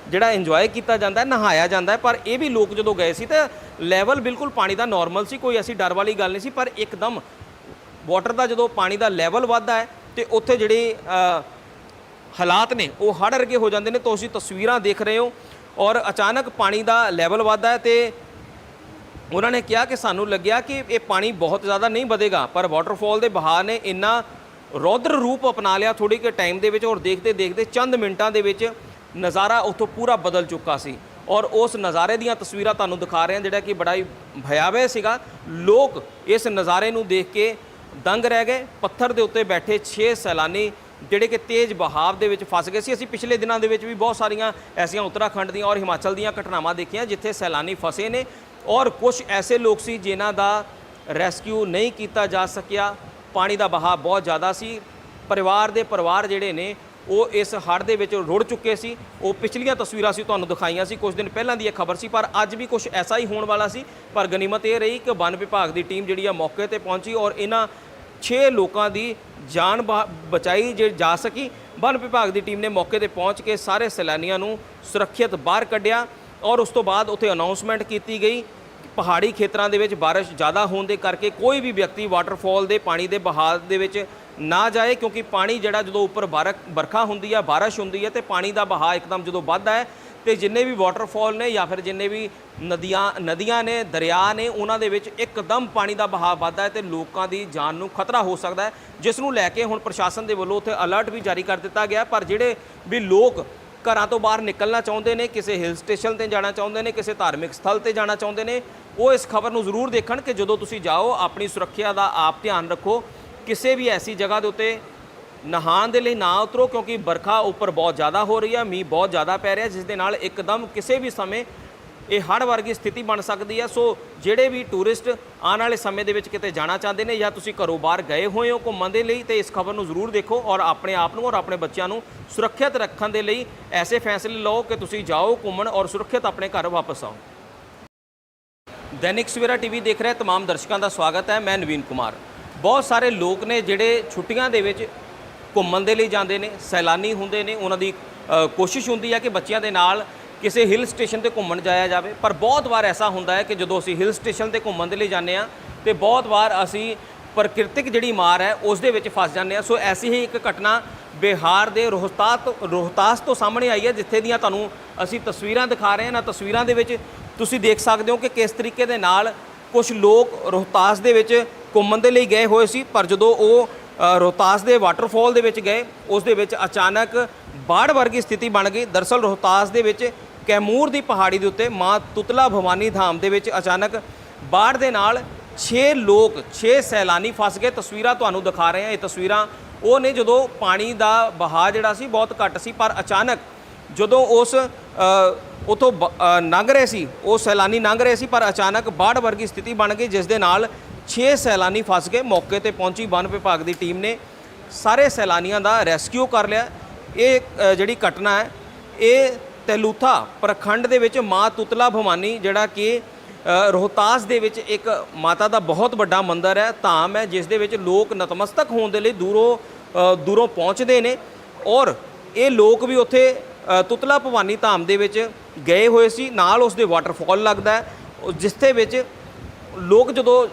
ਜਿਹੜਾ ਇੰਜੋਏ ਕੀਤਾ ਜਾਂਦਾ ਹੈ, ਨਹਾਇਆ ਜਾਂਦਾ ਹੈ। ਪਰ ਇਹ ਵੀ ਲੋਕ ਜਦੋਂ ਗਏ ਸੀ ਤਾਂ ਲੈਵਲ ਬਿਲਕੁਲ ਪਾਣੀ ਦਾ ਨਾਰਮਲ ਸੀ, ਕੋਈ ਐਸੀ ਡਰ ਵਾਲੀ ਗੱਲ ਨਹੀਂ ਸੀ। ਪਰ ਇੱਕਦਮ ਵਾਟਰ ਦਾ ਜਦੋਂ ਪਾਣੀ ਦਾ ਲੈਵਲ ਵੱਧਦਾ ਹੈ ਤੇ ਉੱਥੇ ਜਿਹੜੇ ਹਾਲਾਤ ਨੇ, ਉਹ ਹੜ੍ਹ ਵਰਗੇ ਹੋ ਜਾਂਦੇ ਨੇ ਤੁਸੀਂ ਤਸਵੀਰਾਂ ਦੇਖ ਰਹੇ ਹੋ ਔਰ ਅਚਾਨਕ ਪਾਣੀ ਦਾ ਲੈਵਲ ਵੱਧਦਾ ਹੈ ਤੇ ਉਹਨਾਂ ਨੇ ਕਿਹਾ ਕਿ ਸਾਨੂੰ ਲੱਗਿਆ ਕਿ ਇਹ ਪਾਣੀ ਬਹੁਤ ਜ਼ਿਆਦਾ ਨਹੀਂ ਵਧੇਗਾ, ਪਰ ਵਾਟਰਫਾਲ ਦੇ ਬਹਾਅ ਨੇ ਇੰਨਾ ਰੌਦਰ ਰੂਪ ਅਪਣਾ ਲਿਆ ਥੋੜੀ ਕਿ ਟਾਈਮ ਦੇ ਵਿੱਚ ਔਰ ਦੇਖਦੇ ਦੇਖਦੇ ਚੰਦ ਮਿੰਟਾਂ ਦੇ ਵਿੱਚ ਨਜ਼ਾਰਾ ਉੱਥੋਂ ਪੂਰਾ ਬਦਲ ਚੁੱਕਾ ਸੀ ਔਰ ਉਸ ਨਜ਼ਾਰੇ ਦੀਆਂ ਤਸਵੀਰਾਂ ਤੁਹਾਨੂੰ ਦਿਖਾ ਰਹੇ ਹਾਂ, ਜਿਹੜਾ ਕਿ ਬੜਾ ਹੀ ਭਿਆਵਹ ਸੀਗਾ। ਲੋਕ ਇਸ ਨਜ਼ਾਰੇ ਨੂੰ ਦੇਖ ਕੇ ਦੰਗ ਰਹਿ ਗਏ, ਪੱਥਰ ਦੇ ਉੱਤੇ ਬੈਠੇ 6 ਸੈਲਾਨੀ ਜਿਹੜੇ ਕਿ ਤੇਜ਼ ਬਹਾਵ ਦੇ ਵਿੱਚ ਫਸ ਗਏ ਸੀ। ਅਸੀਂ ਪਿਛਲੇ ਦਿਨਾਂ ਦੇ ਵਿੱਚ ਵੀ ਬਹੁਤ ਸਾਰੀਆਂ ਐਸੀਆਂ ਉੱਤਰਾਖੰਡ ਦੀਆਂ ਔਰ ਹਿਮਾਚਲ ਦੀਆਂ ਘਟਨਾਵਾਂ ਦੇਖੀਆਂ, ਜਿੱਥੇ ਸੈਲਾਨੀ ਫਸੇ ਨੇ ਔਰ ਕੁਝ ਐਸੇ ਲੋਕ ਸੀ ਜਿਨ੍ਹਾਂ ਦਾ ਰੈਸਕਿਊ ਨਹੀਂ ਕੀਤਾ ਜਾ ਸਕਿਆ। ਪਾਣੀ ਦਾ ਬਹਾਅ ਬਹੁਤ ਜ਼ਿਆਦਾ ਸੀ। ਪਰਿਵਾਰ ਦੇ ਪਰਿਵਾਰ ਜਿਹੜੇ ਨੇ, ਉਹ ਇਸ ਹੜ੍ਹ ਦੇ ਵਿੱਚ ਰੁੜ ਚੁੱਕੇ ਸੀ। ਉਹ ਪਿਛਲੀਆਂ ਤਸਵੀਰਾਂ ਸੀ ਤੁਹਾਨੂੰ ਦਿਖਾਈਆਂ ਸੀ। ਕੁਝ ਦਿਨ ਪਹਿਲਾਂ ਦੀ ਇਹ ਖਬਰ ਸੀ, ਪਰ ਅੱਜ ਵੀ ਕੁਝ ਐਸਾ ਹੀ ਹੋਣ ਵਾਲਾ ਸੀ। ਪਰ ਗਨੀਮਤ ਇਹ ਰਹੀ ਕਿ ਵਨ ਵਿਭਾਗ ਦੀ ਟੀਮ ਜਿਹੜੀ ਆ ਮੌਕੇ ਤੇ ਪਹੁੰਚੀ ਔਰ ਇਹਨਾਂ 6 ਲੋਕਾਂ ਦੀ ਜਾਨ ਬਾ- ਬਚਾਈ ਜੇ ਜਾ ਸਕੀ ਵਨ ਵਿਭਾਗ ਦੀ ਟੀਮ ਨੇ ਮੌਕੇ ਤੇ ਪਹੁੰਚ ਕੇ ਸਾਰੇ ਸੈਲਾਨੀਆਂ ਨੂੰ ਸੁਰੱਖਿਅਤ ਬਾਹਰ ਕੱਢਿਆ ਔਰ ਉਸ ਤੋਂ ਬਾਅਦ ਉੱਥੇ ਅਨਾਉਂਸਮੈਂਟ ਕੀਤੀ ਗਈ। ਪਹਾੜੀ ਖੇਤਰਾਂ ਦੇ ਵਿੱਚ ਬਾਰਿਸ਼ ਜ਼ਿਆਦਾ ਹੋਣ ਦੇ ਕਰਕੇ ਕੋਈ ਵੀ ਵਿਅਕਤੀ ਵਾਟਰਫਾਲ ਦੇ, ਪਾਣੀ ਦੇ ਬਹਾਅ ਦੇ ਵਿੱਚ ਨਾ ਜਾਏ ਕਿਉਂਕਿ ਪਾਣੀ ਜਿਹੜਾ ਜਦੋਂ ਉੱਪਰ ਬਾਰਕ ਬਰਖਾ ਹੁੰਦੀ ਹੈ ਬਾਰਿਸ਼ ਹੁੰਦੀ ਹੈ ਤੇ ਪਾਣੀ ਦਾ ਬਹਾਅ ਇੱਕਦਮ ਜਦੋਂ ਵੱਧਦਾ ਹੈ ਤੇ ਜਿੰਨੇ ਵੀ ਵਾਟਰਫਾਲ ਨੇ ਜਾਂ ਫਿਰ ਜਿੰਨੇ ਵੀ ਨਦੀਆਂ ਨਦੀਆਂ ਨੇ, ਦਰਿਆ ਨੇ, ਉਹਨਾਂ ਦੇ ਵਿੱਚ ਇੱਕਦਮ ਪਾਣੀ ਦਾ ਬਹਾਅ ਵੱਧਦਾ ਹੈ ਤੇ ਲੋਕਾਂ ਦੀ ਜਾਨ ਨੂੰ ਖਤਰਾ ਹੋ ਸਕਦਾ ਹੈ, ਜਿਸ ਨੂੰ ਲੈ ਕੇ ਹੁਣ ਪ੍ਰਸ਼ਾਸਨ ਦੇ ਵੱਲੋਂ ਉੱਥੇ ਅਲਰਟ ਵੀ ਜਾਰੀ ਕਰ ਦਿੱਤਾ ਗਿਆ ਪਰ ਜਿਹੜੇ ਵੀ ਲੋਕ ਘਰਾਂ ਤੋਂ ਬਾਹਰ ਨਿਕਲਣਾ ਚਾਹੁੰਦੇ ਨੇ, ਕਿਸੇ ਹਿਲ ਸਟੇਸ਼ਨ ਤੇ ਜਾਣਾ ਚਾਹੁੰਦੇ ਨੇ, ਕਿਸੇ ਧਾਰਮਿਕ ਸਥਲ ਤੇ ਜਾਣਾ ਚਾਹੁੰਦੇ ਨੇ, ਉਹ ਇਸ ਖਬਰ ਨੂੰ ਜ਼ਰੂਰ ਦੇਖਣ ਕਿ ਜਦੋਂ ਤੁਸੀਂ ਜਾਓ, ਆਪਣੀ ਸੁਰੱਖਿਆ ਦਾ ਆਪ ਧਿਆਨ ਰੱਖੋ। ਕਿਸੇ ਵੀ ਐਸੀ ਜਗ੍ਹਾ ਦੇ ਉੱਤੇ ਨਹਾਉਣ ਦੇ ਲਈ ਨਾ ਉਤਰੋ ਕਿਉਂਕਿ ਬਰਖਾ ਉੱਪਰ ਬਹੁਤ ਜ਼ਿਆਦਾ ਹੋ ਰਹੀ ਹੈ ਮੀਂਹ ਬਹੁਤ ਜ਼ਿਆਦਾ ਪੈ ਰਿਹਾ ਜਿਸ ਦੇ ਨਾਲ ਇੱਕਦਮ ਕਿਸੇ ਵੀ ਸਮੇਂ ਇਹ ਹੜ੍ਹ ਵਰਗੀ ਸਥਿਤੀ ਬਣ ਸਕਦੀ ਹੈ ਸੋ ਜਿਹੜੇ ਵੀ ਟੂਰਿਸਟ ਆਉਣ ਵਾਲੇ ਸਮੇਂ ਦੇ ਵਿੱਚ ਕਿਤੇ ਜਾਣਾ ਚਾਹੁੰਦੇ ਨੇ ਜਾਂ ਤੁਸੀਂ ਘਰੋਂ ਬਾਹਰ ਗਏ ਹੋਏ ਹੋ ਘੁੰਮਣ ਦੇ ਲਈ ਤੇ ਇਸ ਖਬਰ ਨੂੰ ਜ਼ਰੂਰ ਦੇਖੋ ਔਰ ਆਪਣੇ ਆਪ ਨੂੰ ਔਰ ਆਪਣੇ ਬੱਚਿਆਂ ਨੂੰ ਸੁਰੱਖਿਅਤ ਰੱਖਣ ਦੇ ਲਈ ਐਸੇ ਫੈਸਲੇ ਲਓ ਕਿ ਤੁਸੀਂ ਜਾਓ ਘੁੰਮਣ ਔਰ ਸੁਰੱਖਿਅਤ ਆਪਣੇ ਘਰ ਵਾਪਸ ਆਓ ਦੈਨਿਕ ਸਵੇਰਾ ਟੀਵੀ ਦੇਖ ਰਹੇ तमाम ਦਰਸ਼ਕਾਂ ਦਾ ਸਵਾਗਤ ਹੈ ਮੈਂ ਨਵੀਨ ਕੁਮਾਰ ਬਹੁਤ ਸਾਰੇ ਲੋਕ ਨੇ ਜਿਹੜੇ ਛੁੱਟੀਆਂ ਦੇ ਵਿੱਚ ਘੁੰਮਣ ਦੇ ਲਈ ਜਾਂਦੇ ਨੇ, ਸੈਲਾਨੀ ਹੁੰਦੇ ਨੇ, ਉਹਨਾਂ ਦੀ ਕੋਸ਼ਿਸ਼ ਹੁੰਦੀ ਹੈ ਕਿ ਬੱਚਿਆਂ ਦੇ ਨਾਲ ਕਿਸੇ ਹਿਲ ਸਟੇਸ਼ਨ ਤੇ ਘੁੰਮਣ ਜਾਇਆ ਜਾਵੇ। ਪਰ ਬਹੁਤ ਵਾਰ ਐਸਾ ਹੁੰਦਾ ਹੈ ਕਿ ਜਦੋਂ ਅਸੀਂ ਹਿਲ ਸਟੇਸ਼ਨ ਤੇ ਘੁੰਮਣ ਦੇ ਲਈ ਜਾਂਦੇ ਆ ਤੇ ਬਹੁਤ ਵਾਰ ਅਸੀਂ ਪ੍ਰਕਿਰਤਿਕ ਜਿਹੜੀ ਮਾਰ ਹੈ, ਉਸ ਦੇ ਵਿੱਚ ਫਸ ਜਾਂਦੇ ਆ ਸੋ ਐਸੀ ਹੀ ਇੱਕ ਘਟਨਾ ਬਿਹਾਰ ਦੇ ਰੋਹਤਾਸ ਤੋਂ ਰੋਹਤਾਸ ਤੋਂ ਸਾਹਮਣੇ ਆਈ ਹੈ, ਜਿੱਥੇ ਦੀਆਂ ਤੁਹਾਨੂੰ ਅਸੀਂ ਤਸਵੀਰਾਂ ਦਿਖਾ ਰਹੇ ਹਾਂ। ਨਾ ਤਸਵੀਰਾਂ ਦੇ ਵਿੱਚ ਤੁਸੀਂ ਦੇਖ ਸਕਦੇ ਹੋ ਕਿ ਕਿਸ ਤਰੀਕੇ ਦੇ ਨਾਲ ਕੁਝ ਲੋਕ ਰੋਹਤਾਸ ਦੇ ਵਿੱਚ ਘੁੰਮਣ ਦੇ ਲਈ ਗਏ ਹੋਏ ਸੀ। ਪਰ ਜਦੋਂ ਉਹ ਰੋਹਤਾਸ ਦੇ ਵਾਟਰਫਾਲ ਦੇ ਵਿੱਚ ਗਏ। ਉਸ ਦੇ ਵਿੱਚ ਅਚਾਨਕ ਬਾੜ ਵਰਗੀ ਸਥਿਤੀ ਬਣ ਗਈ। ਦਰਸਲ ਰੋਹਤਾਸ ਦੇ ਵਿੱਚ ਕੈਮੂਰ ਦੀ ਪਹਾੜੀ ਦੇ ਉੱਤੇ ਮਾਂ ਤੁਤਲਾ ਭਵਾਨੀ ਧਾਮ ਦੇ ਵਿੱਚ ਅਚਾਨਕ ਬਾੜ ਦੇ ਨਾਲ 6 ਲੋਕ 6 ਸੈਲਾਨੀ ਫਸ ਗਏ। ਤਸਵੀਰਾਂ ਤੁਹਾਨੂੰ ਦਿਖਾ ਰਹੇ ਹਾਂ। ਇਹ ਤਸਵੀਰਾਂ ਉਹ ਨੇ ਜਦੋਂ ਪਾਣੀ ਦਾ ਬਹਾਅ ਜਿਹੜਾ ਸੀ ਬਹੁਤ ਘੱਟ ਸੀ ਪਰ ਅਚਾਨਕ ਜਦੋਂ ਉਸ ਅ, ਉੱਥੋਂ ਬ- ਅ, ਲੰਘ ਰਹੇ ਸੀ ਉਹ ਸੈਲਾਨੀ ਲੰਘ ਰਹੇ ਸੀ ਪਰ ਅਚਾਨਕ ਬਾੜ ਵਰਗੀ ਸਥਿਤੀ ਬਣ ਗਈ ਜਿਸ ਦੇ ਨਾਲ 6 ਸੈਲਾਨੀ ਫਸ ਗਏ। ਮੌਕੇ ਤੇ ਪਹੁੰਚੀ ਵਨ ਵਿਭਾਗ ਦੀ ਟੀਮ ਨੇ ਸਾਰੇ ਸੈਲਾਨੀਆਂ ਦਾ ਰੈਸਕਿਊ ਕਰ ਲਿਆ। ਇਹ ਜਿਹੜੀ ਘਟਨਾ ਹੈ, ਇਹ ਤੈਲੂਥਾ ਪ੍ਰਖੰਡ ਦੇ ਵਿੱਚ ਮਾਂ ਤੁਤਲਾ ਭਵਾਨੀ, ਜਿਹੜਾ ਕਿ ਰੋਹਤਾਸ ਦੇ ਵਿੱਚ ਇੱਕ ਮਾਤਾ ਦਾ ਬਹੁਤ ਵੱਡਾ ਮੰਦਿਰ ਹੈ, ਧਾਮ ਹੈ, ਜਿਸ ਦੇ ਵਿੱਚ ਲੋਕ ਨਤਮਸਤਕ ਹੋਣ ਦੇ ਲਈ ਦੂਰੋਂ ਦੂਰੋਂ ਪਹੁੰਚਦੇ ਨੇ। ਔਰ ਇਹ ਲੋਕ ਵੀ ਉੱਥੇ ਤੁਤਲਾ ਭਵਾਨੀ ਧਾਮ ਦੇ ਵਿੱਚ ਗਏ ਹੋਏ ਸੀ। ਨਾਲ ਉਸ ਦੇ ਵਾਟਰਫਾਲ ਲੱਗਦਾ ਜਿਸ ਦੇ ਵਿੱਚ ਲੋਕ ਜਦੋਂ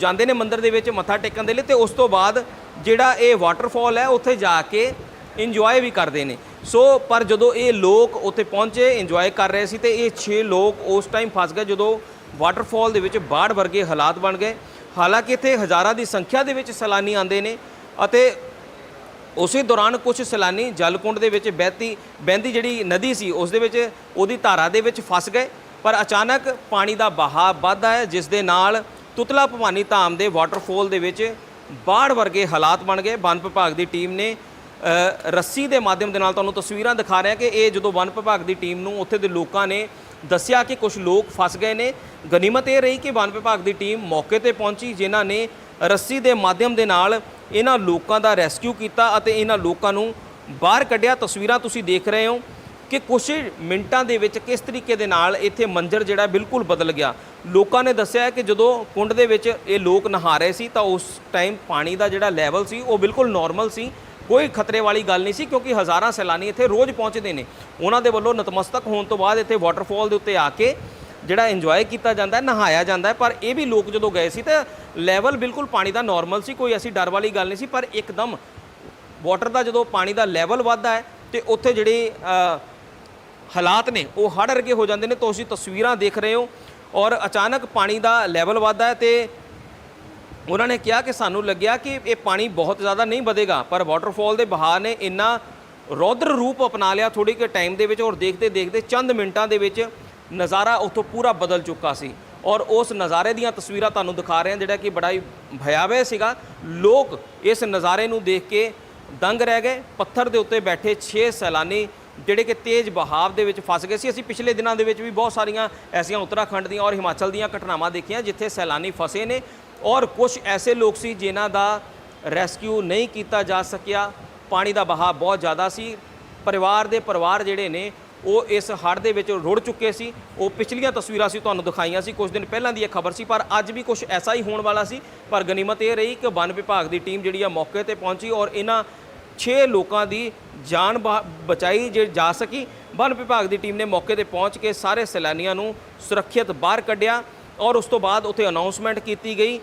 ਜਾਂਦੇ ਨੇ ਮੰਦਿਰ ਦੇ ਵਿੱਚ ਮੱਥਾ ਟੇਕਣ ਦੇ ਲਈ ਤੇ ਉਸ ਤੋਂ ਬਾਅਦ ਜਿਹੜਾ ਇਹ ਵਾਟਰਫਾਲ ਹੈ, ਉੱਥੇ ਜਾ ਕੇ ਇੰਜੋਏ ਵੀ ਕਰਦੇ ਨੇ। ਸੋ ਪਰ ਜਦੋਂ ਇਹ ਲੋਕ ਉੱਥੇ ਪਹੁੰਚੇ ਇੰਜੋਏ ਕਰ ਰਹੇ ਸੀ ਤੇ ਇਹ 6 ਲੋਕ ਉਸ ਟਾਈਮ ਫਸ ਗਏ ਜਦੋਂ ਵਾਟਰਫਾਲ ਦੇ ਵਿੱਚ ਬਾੜ ਵਰਗੇ ਹਾਲਾਤ ਬਣ ਗਏ। ਹਾਲਾਂਕਿ ਇੱਥੇ ਹਜ਼ਾਰਾਂ ਦੀ ਸੰਖਿਆ ਦੇ ਵਿੱਚ ਸੈਲਾਨੀ ਆਉਂਦੇ ਨੇ ਅਤੇ ਉਸੇ ਦੌਰਾਨ ਕੁਝ ਸੈਲਾਨੀ ਜਲਕੁੰਡ ਦੇ ਵਿੱਚ ਬਹਿਤੀ, ਬਹਿੰਦੀ ਜਿਹੜੀ ਨਦੀ ਸੀ, ਉਸ ਦੇ ਵਿੱਚ ਉਹਦੀ ਧਾਰਾ ਦੇ ਵਿੱਚ ਫਸ ਗਏ। ਪਰ ਅਚਾਨਕ ਪਾਣੀ ਦਾ ਬਹਾਅ ਵੱਧਦਾ ਹੈ ਜਿਸ ਦੇ ਨਾਲ ਤੁਤਲਾ ਭਵਾਨੀ ਧਾਮ ਦੇ ਵਾਟਰਫਾਲ ਦੇ ਵਿੱਚ ਬਾੜ ਵਰਗੇ ਹਾਲਾਤ ਬਣ ਗਏ। ਵਨ ਵਿਭਾਗ ਦੀ ਟੀਮ ਨੇ ਰੱਸੀ ਦੇ ਮਾਧਿਅਮ ਦੇ ਨਾਲ ਤੁਹਾਨੂੰ ਤਸਵੀਰਾਂ ਦਿਖਾ ਰਿਹਾ ਕਿ ਇਹ ਜਦੋਂ ਵਨ ਵਿਭਾਗ ਦੀ ਟੀਮ ਨੂੰ ਉੱਥੇ ਦੇ ਲੋਕਾਂ ਨੇ ਦੱਸਿਆ ਕਿ ਕੁਝ ਲੋਕ ਫਸ ਗਏ ਨੇ, ਗਨੀਮਤ ਇਹ ਰਹੀ ਕਿ ਵਨ ਵਿਭਾਗ ਦੀ ਟੀਮ ਮੌਕੇ ਤੇ ਪਹੁੰਚੀ, ਜਿਨ੍ਹਾਂ ਨੇ ਰੱਸੀ ਦੇ ਮਾਧਿਅਮ ਦੇ ਨਾਲ ਇਹਨਾਂ ਲੋਕਾਂ ਦਾ ਰੈਸਕਿਊ ਕੀਤਾ ਅਤੇ ਇਹਨਾਂ ਲੋਕਾਂ ਨੂੰ ਬਾਹਰ ਕੱਢਿਆ। ਤਸਵੀਰਾਂ ਤੁਸੀਂ ਦੇਖ ਰਹੇ ਹੋ। ਕਿ ਕੁਝ ਮਿੰਟਾਂ ਦੇ ਵਿੱਚ ਕਿਸ ਤਰੀਕੇ ਦੇ ਨਾਲ ਇੱਥੇ ਮੰਜ਼ਰ ਜਿਹੜਾ ਬਿਲਕੁਲ ਬਦਲ ਗਿਆ। ਲੋਕਾਂ ਨੇ ਦੱਸਿਆ ਕਿ ਜਦੋਂ ਕੁੰਡ ਦੇ ਵਿੱਚ ਇਹ ਲੋਕ ਨਹਾ ਰਹੇ ਸੀ ਤਾਂ ਉਸ ਟਾਈਮ ਪਾਣੀ ਦਾ ਜਿਹੜਾ ਲੈਵਲ ਸੀ ਉਹ ਬਿਲਕੁਲ ਨਾਰਮਲ ਸੀ। ਕੋਈ ਖਤਰੇ ਵਾਲੀ ਗੱਲ ਨਹੀਂ ਸੀ ਕਿਉਂਕਿ ਹਜ਼ਾਰਾਂ ਸੈਲਾਨੀ ਇੱਥੇ ਰੋਜ਼ ਪਹੁੰਚਦੇ ਨੇ। ਉਹਨਾਂ ਦੇ ਵੱਲੋਂ ਨਤਮਸਤਕ ਹੋਣ ਤੋਂ ਬਾਅਦ ਇੱਥੇ ਵਾਟਰਫਾਲ ਦੇ ਉੱਤੇ ਆ ਕੇ ਜਿਹੜਾ ਇੰਜੋਏ ਕੀਤਾ ਜਾਂਦਾ ਨਹਾਇਆ ਜਾਂਦਾ ਪਰ ਇਹ ਵੀ ਲੋਕ ਜਦੋਂ ਗਏ ਸੀ ਤਾਂ ਲੈਵਲ ਬਿਲਕੁਲ ਪਾਣੀ ਦਾ ਨਾਰਮਲ ਸੀ, ਕੋਈ ਐਸੀ ਡਰ ਵਾਲੀ ਗੱਲ ਨਹੀਂ ਸੀ। ਪਰ ਇੱਕਦਮ ਵਾਟਰ ਦਾ ਜਦੋਂ ਪਾਣੀ ਦਾ ਲੈਵਲ ਵੱਧਦਾ ਹੈ ਤੇ ਉੱਥੇ ਜਿਹੜੇ ਹਾਲਾਤ ਨੇ, ਉਹ ਹੜ੍ਹ ਵਰਗੇ ਹੋ ਜਾਂਦੇ ਨੇ ਤਾਂ ਤੁਸੀਂ ਤਸਵੀਰਾਂ ਦੇਖ ਰਹੇ ਹੋ ਔਰ ਅਚਾਨਕ ਪਾਣੀ ਦਾ ਲੈਵਲ ਵੱਧਦਾ ਹੈ ਤੇ ਉਹਨਾਂ ਨੇ ਕਿਹਾ ਕਿ ਸਾਨੂੰ ਲੱਗਿਆ ਕਿ ਇਹ ਪਾਣੀ ਬਹੁਤ ਜ਼ਿਆਦਾ ਨਹੀਂ ਵਧੇਗਾ, ਪਰ ਵਾਟਰਫਾਲ ਦੇ ਬਹਾਅ ਨੇ ਇੰਨਾ ਰੌਦਰ ਰੂਪ ਅਪਣਾ ਲਿਆ ਥੋੜੀ ਕਿ ਟਾਈਮ ਦੇ ਵਿੱਚ ਔਰ ਦੇਖਦੇ ਦੇਖਦੇ ਚੰਦ ਮਿੰਟਾਂ ਦੇ ਵਿੱਚ ਨਜ਼ਾਰਾ ਉੱਥੋਂ ਪੂਰਾ ਬਦਲ ਚੁੱਕਾ ਸੀ ਔਰ ਉਸ ਨਜ਼ਾਰੇ ਦੀਆਂ ਤਸਵੀਰਾਂ ਤੁਹਾਨੂੰ ਦਿਖਾ ਰਹੇ ਹਾਂ, ਜਿਹੜਾ ਕਿ ਬੜਾ ਹੀ ਭਿਆਵਹ ਸੀਗਾ। ਲੋਕ ਇਸ ਨਜ਼ਾਰੇ ਨੂੰ ਦੇਖ ਕੇ ਦੰਗ ਰਹਿ ਗਏ, ਪੱਥਰ ਦੇ ਉੱਤੇ ਬੈਠੇ 6 ਸੈਲਾਨੀ ਜਿਹੜੇ ਕਿ ਤੇਜ਼ ਬਹਾਵ ਦੇ ਵਿੱਚ ਫਸ ਗਏ ਸੀ। ਅਸੀਂ ਪਿਛਲੇ ਦਿਨਾਂ ਦੇ ਵਿੱਚ ਵੀ ਬਹੁਤ ਸਾਰੀਆਂ ਐਸੀਆਂ ਉੱਤਰਾਖੰਡ ਦੀਆਂ ਔਰ ਹਿਮਾਚਲ ਦੀਆਂ ਘਟਨਾਵਾਂ ਦੇਖੀਆਂ, ਜਿੱਥੇ ਸੈਲਾਨੀ ਫਸੇ ਨੇ ਔਰ ਕੁਝ ਐਸੇ ਲੋਕ ਸੀ ਜਿਨ੍ਹਾਂ ਦਾ ਰੈਸਕਿਊ ਨਹੀਂ ਕੀਤਾ ਜਾ ਸਕਿਆ। ਪਾਣੀ ਦਾ ਬਹਾਅ ਬਹੁਤ ਜ਼ਿਆਦਾ ਸੀ। ਪਰਿਵਾਰ ਦੇ ਪਰਿਵਾਰ ਜਿਹੜੇ ਨੇ, ਉਹ ਇਸ ਹੜ੍ਹ ਦੇ ਵਿੱਚ ਰੁੜ ਚੁੱਕੇ ਸੀ। ਉਹ ਪਿਛਲੀਆਂ ਤਸਵੀਰਾਂ ਸੀ ਤੁਹਾਨੂੰ ਦਿਖਾਈਆਂ ਸੀ। ਕੁਝ ਦਿਨ ਪਹਿਲਾਂ ਦੀ ਇਹ ਖਬਰ ਸੀ, ਪਰ ਅੱਜ ਵੀ ਕੁਝ ਐਸਾ ਹੀ ਹੋਣ ਵਾਲਾ ਸੀ। ਪਰ ਗਨੀਮਤ ਇਹ ਰਹੀ ਕਿ ਵਨ ਵਿਭਾਗ ਦੀ ਟੀਮ ਜਿਹੜੀ ਆ ਮੌਕੇ ਤੇ ਪਹੁੰਚੀ ਔਰ ਇਹਨਾਂ 6 ਲੋਕਾਂ ਦੀ ਜਾਨ ਬਾ- ਬਚਾਈ ਜੇ ਜਾ ਸਕੀ ਵਨ ਵਿਭਾਗ ਦੀ ਟੀਮ ਨੇ ਮੌਕੇ ਤੇ ਪਹੁੰਚ ਕੇ ਸਾਰੇ ਸੈਲਾਨੀਆਂ ਨੂੰ ਸੁਰੱਖਿਅਤ ਬਾਹਰ ਕੱਢਿਆ ਔਰ ਉਸ ਤੋਂ ਬਾਅਦ ਉੱਥੇ ਅਨਾਉਂਸਮੈਂਟ ਕੀਤੀ ਗਈ।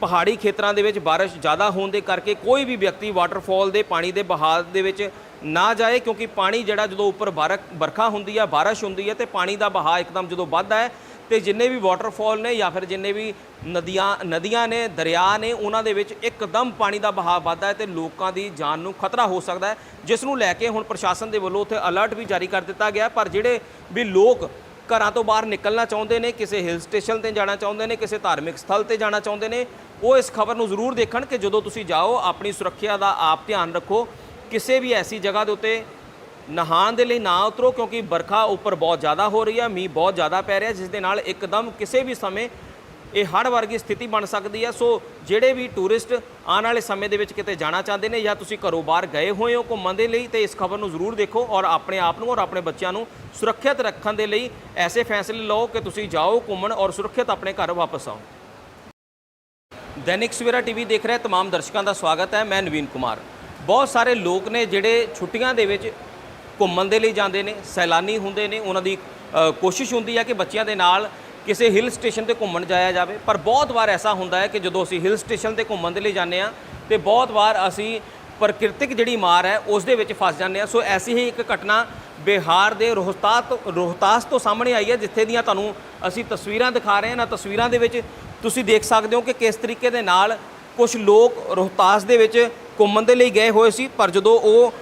ਪਹਾੜੀ ਖੇਤਰਾਂ ਦੇ ਵਿੱਚ ਬਾਰਿਸ਼ ਜ਼ਿਆਦਾ ਹੋਣ ਦੇ ਕਰਕੇ ਕੋਈ ਵੀ ਵਿਅਕਤੀ ਵਾਟਰਫਾਲ ਦੇ ਪਾਣੀ ਦੇ ਬਹਾਅ ਦੇ ਵਿੱਚ ਨਾ ਜਾਏ ਕਿਉਂਕਿ ਪਾਣੀ ਜਿਹੜਾ ਜਦੋਂ ਉੱਪਰ ਬਾਰਕ, ਵਰਖਾ ਹੁੰਦੀ ਹੈ ਬਾਰਿਸ਼ ਹੁੰਦੀ ਹੈ ਤੇ ਪਾਣੀ ਦਾ ਬਹਾਅ ਇੱਕਦਮ ਜਦੋਂ ਵੱਧਦਾ ਹੈ ਤੇ ਜਿੰਨੇ ਵੀ ਵਾਟਰਫਾਲ ਨੇ ਜਾਂ ਫਿਰ ਜਿੰਨੇ ਵੀ ਨਦੀਆਂ ਨਦੀਆਂ ਨੇ, ਦਰਿਆ ਨੇ, ਉਹਨਾਂ ਦੇ ਵਿੱਚ ਇੱਕਦਮ ਪਾਣੀ ਦਾ ਬਹਾਅ ਵੱਧਦਾ ਹੈ ਤੇ ਲੋਕਾਂ ਦੀ ਜਾਨ ਨੂੰ ਖਤਰਾ ਹੋ ਸਕਦਾ ਹੈ, ਜਿਸ ਨੂੰ ਲੈ ਕੇ ਹੁਣ ਪ੍ਰਸ਼ਾਸਨ ਦੇ ਵੱਲੋਂ ਉੱਥੇ ਅਲਰਟ ਵੀ ਜਾਰੀ ਕਰ ਦਿੱਤਾ ਗਿਆ ਪਰ ਜਿਹੜੇ ਵੀ ਲੋਕ ਘਰਾਂ ਤੋਂ ਬਾਹਰ ਨਿਕਲਣਾ ਚਾਹੁੰਦੇ ਨੇ, ਕਿਸੇ ਹਿਲ ਸਟੇਸ਼ਨ ਤੇ ਜਾਣਾ ਚਾਹੁੰਦੇ ਨੇ, ਕਿਸੇ ਧਾਰਮਿਕ ਸਥਲ ਤੇ ਜਾਣਾ ਚਾਹੁੰਦੇ ਨੇ, ਉਹ ਇਸ ਖਬਰ ਨੂੰ ਜ਼ਰੂਰ ਦੇਖਣ ਕਿ ਜਦੋਂ ਤੁਸੀਂ ਜਾਓ, ਆਪਣੀ ਸੁਰੱਖਿਆ ਦਾ ਆਪ ਧਿਆਨ ਰੱਖੋ। ਕਿਸੇ ਵੀ ਐਸੀ ਜਗ੍ਹਾ ਦੇ ਉੱਤੇ ਨਹਾਉਣ ਦੇ ਲਈ ਨਾ ਉਤਰੋ ਕਿਉਂਕਿ ਬਰਖਾ ਉੱਪਰ ਬਹੁਤ ਜ਼ਿਆਦਾ ਹੋ ਰਹੀ ਹੈ ਮੀਂਹ ਬਹੁਤ ਜ਼ਿਆਦਾ ਪੈ ਰਿਹਾ ਜਿਸ ਦੇ ਨਾਲ ਇੱਕਦਮ ਕਿਸੇ ਵੀ ਸਮੇਂ ਇਹ ਹੜ੍ਹ ਵਰਗੀ ਸਥਿਤੀ ਬਣ ਸਕਦੀ ਹੈ ਸੋ ਜਿਹੜੇ ਵੀ ਟੂਰਿਸਟ ਆਉਣ ਵਾਲੇ ਸਮੇਂ ਦੇ ਵਿੱਚ ਕਿਤੇ ਜਾਣਾ ਚਾਹੁੰਦੇ ਨੇ ਜਾਂ ਤੁਸੀਂ ਘਰੋਂ ਬਾਹਰ ਗਏ ਹੋਏ ਹੋ ਘੁੰਮਣ ਦੇ ਲਈ ਤੇ ਇਸ ਖਬਰ ਨੂੰ ਜ਼ਰੂਰ ਦੇਖੋ ਔਰ ਆਪਣੇ ਆਪ ਨੂੰ ਔਰ ਆਪਣੇ ਬੱਚਿਆਂ ਨੂੰ ਸੁਰੱਖਿਅਤ ਰੱਖਣ ਦੇ ਲਈ ਐਸੇ ਫੈਸਲੇ ਲਓ ਕਿ ਤੁਸੀਂ ਜਾਓ ਘੁੰਮਣ ਔਰ ਸੁਰੱਖਿਅਤ ਆਪਣੇ ਘਰ ਵਾਪਸ ਆਓ ਦੈਨਿਕ ਸਵੇਰਾ ਟੀਵੀ ਦੇਖ ਰਹੇ तमाम ਦਰਸ਼ਕਾਂ ਦਾ ਸਵਾਗਤ ਹੈ ਮੈਂ ਨਵੀਨ ਕੁਮਾਰ ਬਹੁਤ ਸਾਰੇ ਲੋਕ ਨੇ ਜਿਹੜੇ ਛੁੱਟੀਆਂ ਦੇ ਵਿੱਚ ਘੁੰਮਣ ਦੇ ਲਈ ਜਾਂਦੇ ਨੇ, ਸੈਲਾਨੀ ਹੁੰਦੇ ਨੇ, ਉਹਨਾਂ ਦੀ ਕੋਸ਼ਿਸ਼ ਹੁੰਦੀ ਹੈ ਕਿ ਬੱਚਿਆਂ ਦੇ ਨਾਲ ਕਿਸੇ ਹਿਲ ਸਟੇਸ਼ਨ ਤੇ ਘੁੰਮਣ ਜਾਇਆ ਜਾਵੇ। ਪਰ ਬਹੁਤ ਵਾਰ ਐਸਾ ਹੁੰਦਾ ਹੈ ਕਿ ਜਦੋਂ ਅਸੀਂ ਹਿਲ ਸਟੇਸ਼ਨ ਤੇ ਘੁੰਮਣ ਦੇ ਲਈ ਜਾਂਦੇ ਆ ਤੇ ਬਹੁਤ ਵਾਰ ਅਸੀਂ ਪ੍ਰਕਿਰਤਿਕ ਜਿਹੜੀ ਮਾਰ ਹੈ, ਉਸ ਦੇ ਵਿੱਚ ਫਸ ਜਾਂਦੇ ਆ ਸੋ ਐਸੀ ਹੀ ਇੱਕ ਘਟਨਾ ਬਿਹਾਰ ਦੇ ਰੋਹਤਾਸ ਤੋਂ ਰੋਹਤਾਸ ਤੋਂ ਸਾਹਮਣੇ ਆਈ ਹੈ, ਜਿੱਥੇ ਦੀਆਂ ਤੁਹਾਨੂੰ ਅਸੀਂ ਤਸਵੀਰਾਂ ਦਿਖਾ ਰਹੇ ਹਾਂ। ਨਾ ਤਸਵੀਰਾਂ ਦੇ ਵਿੱਚ ਤੁਸੀਂ ਦੇਖ ਸਕਦੇ ਹੋ ਕਿ ਕਿਸ ਤਰੀਕੇ ਦੇ ਨਾਲ ਕੁਝ ਲੋਕ ਰੋਹਤਾਸ ਦੇ ਵਿੱਚ ਘੁੰਮਣ ਦੇ ਲਈ ਗਏ ਹੋਏ ਸੀ। ਪਰ ਜਦੋਂ ਉਹ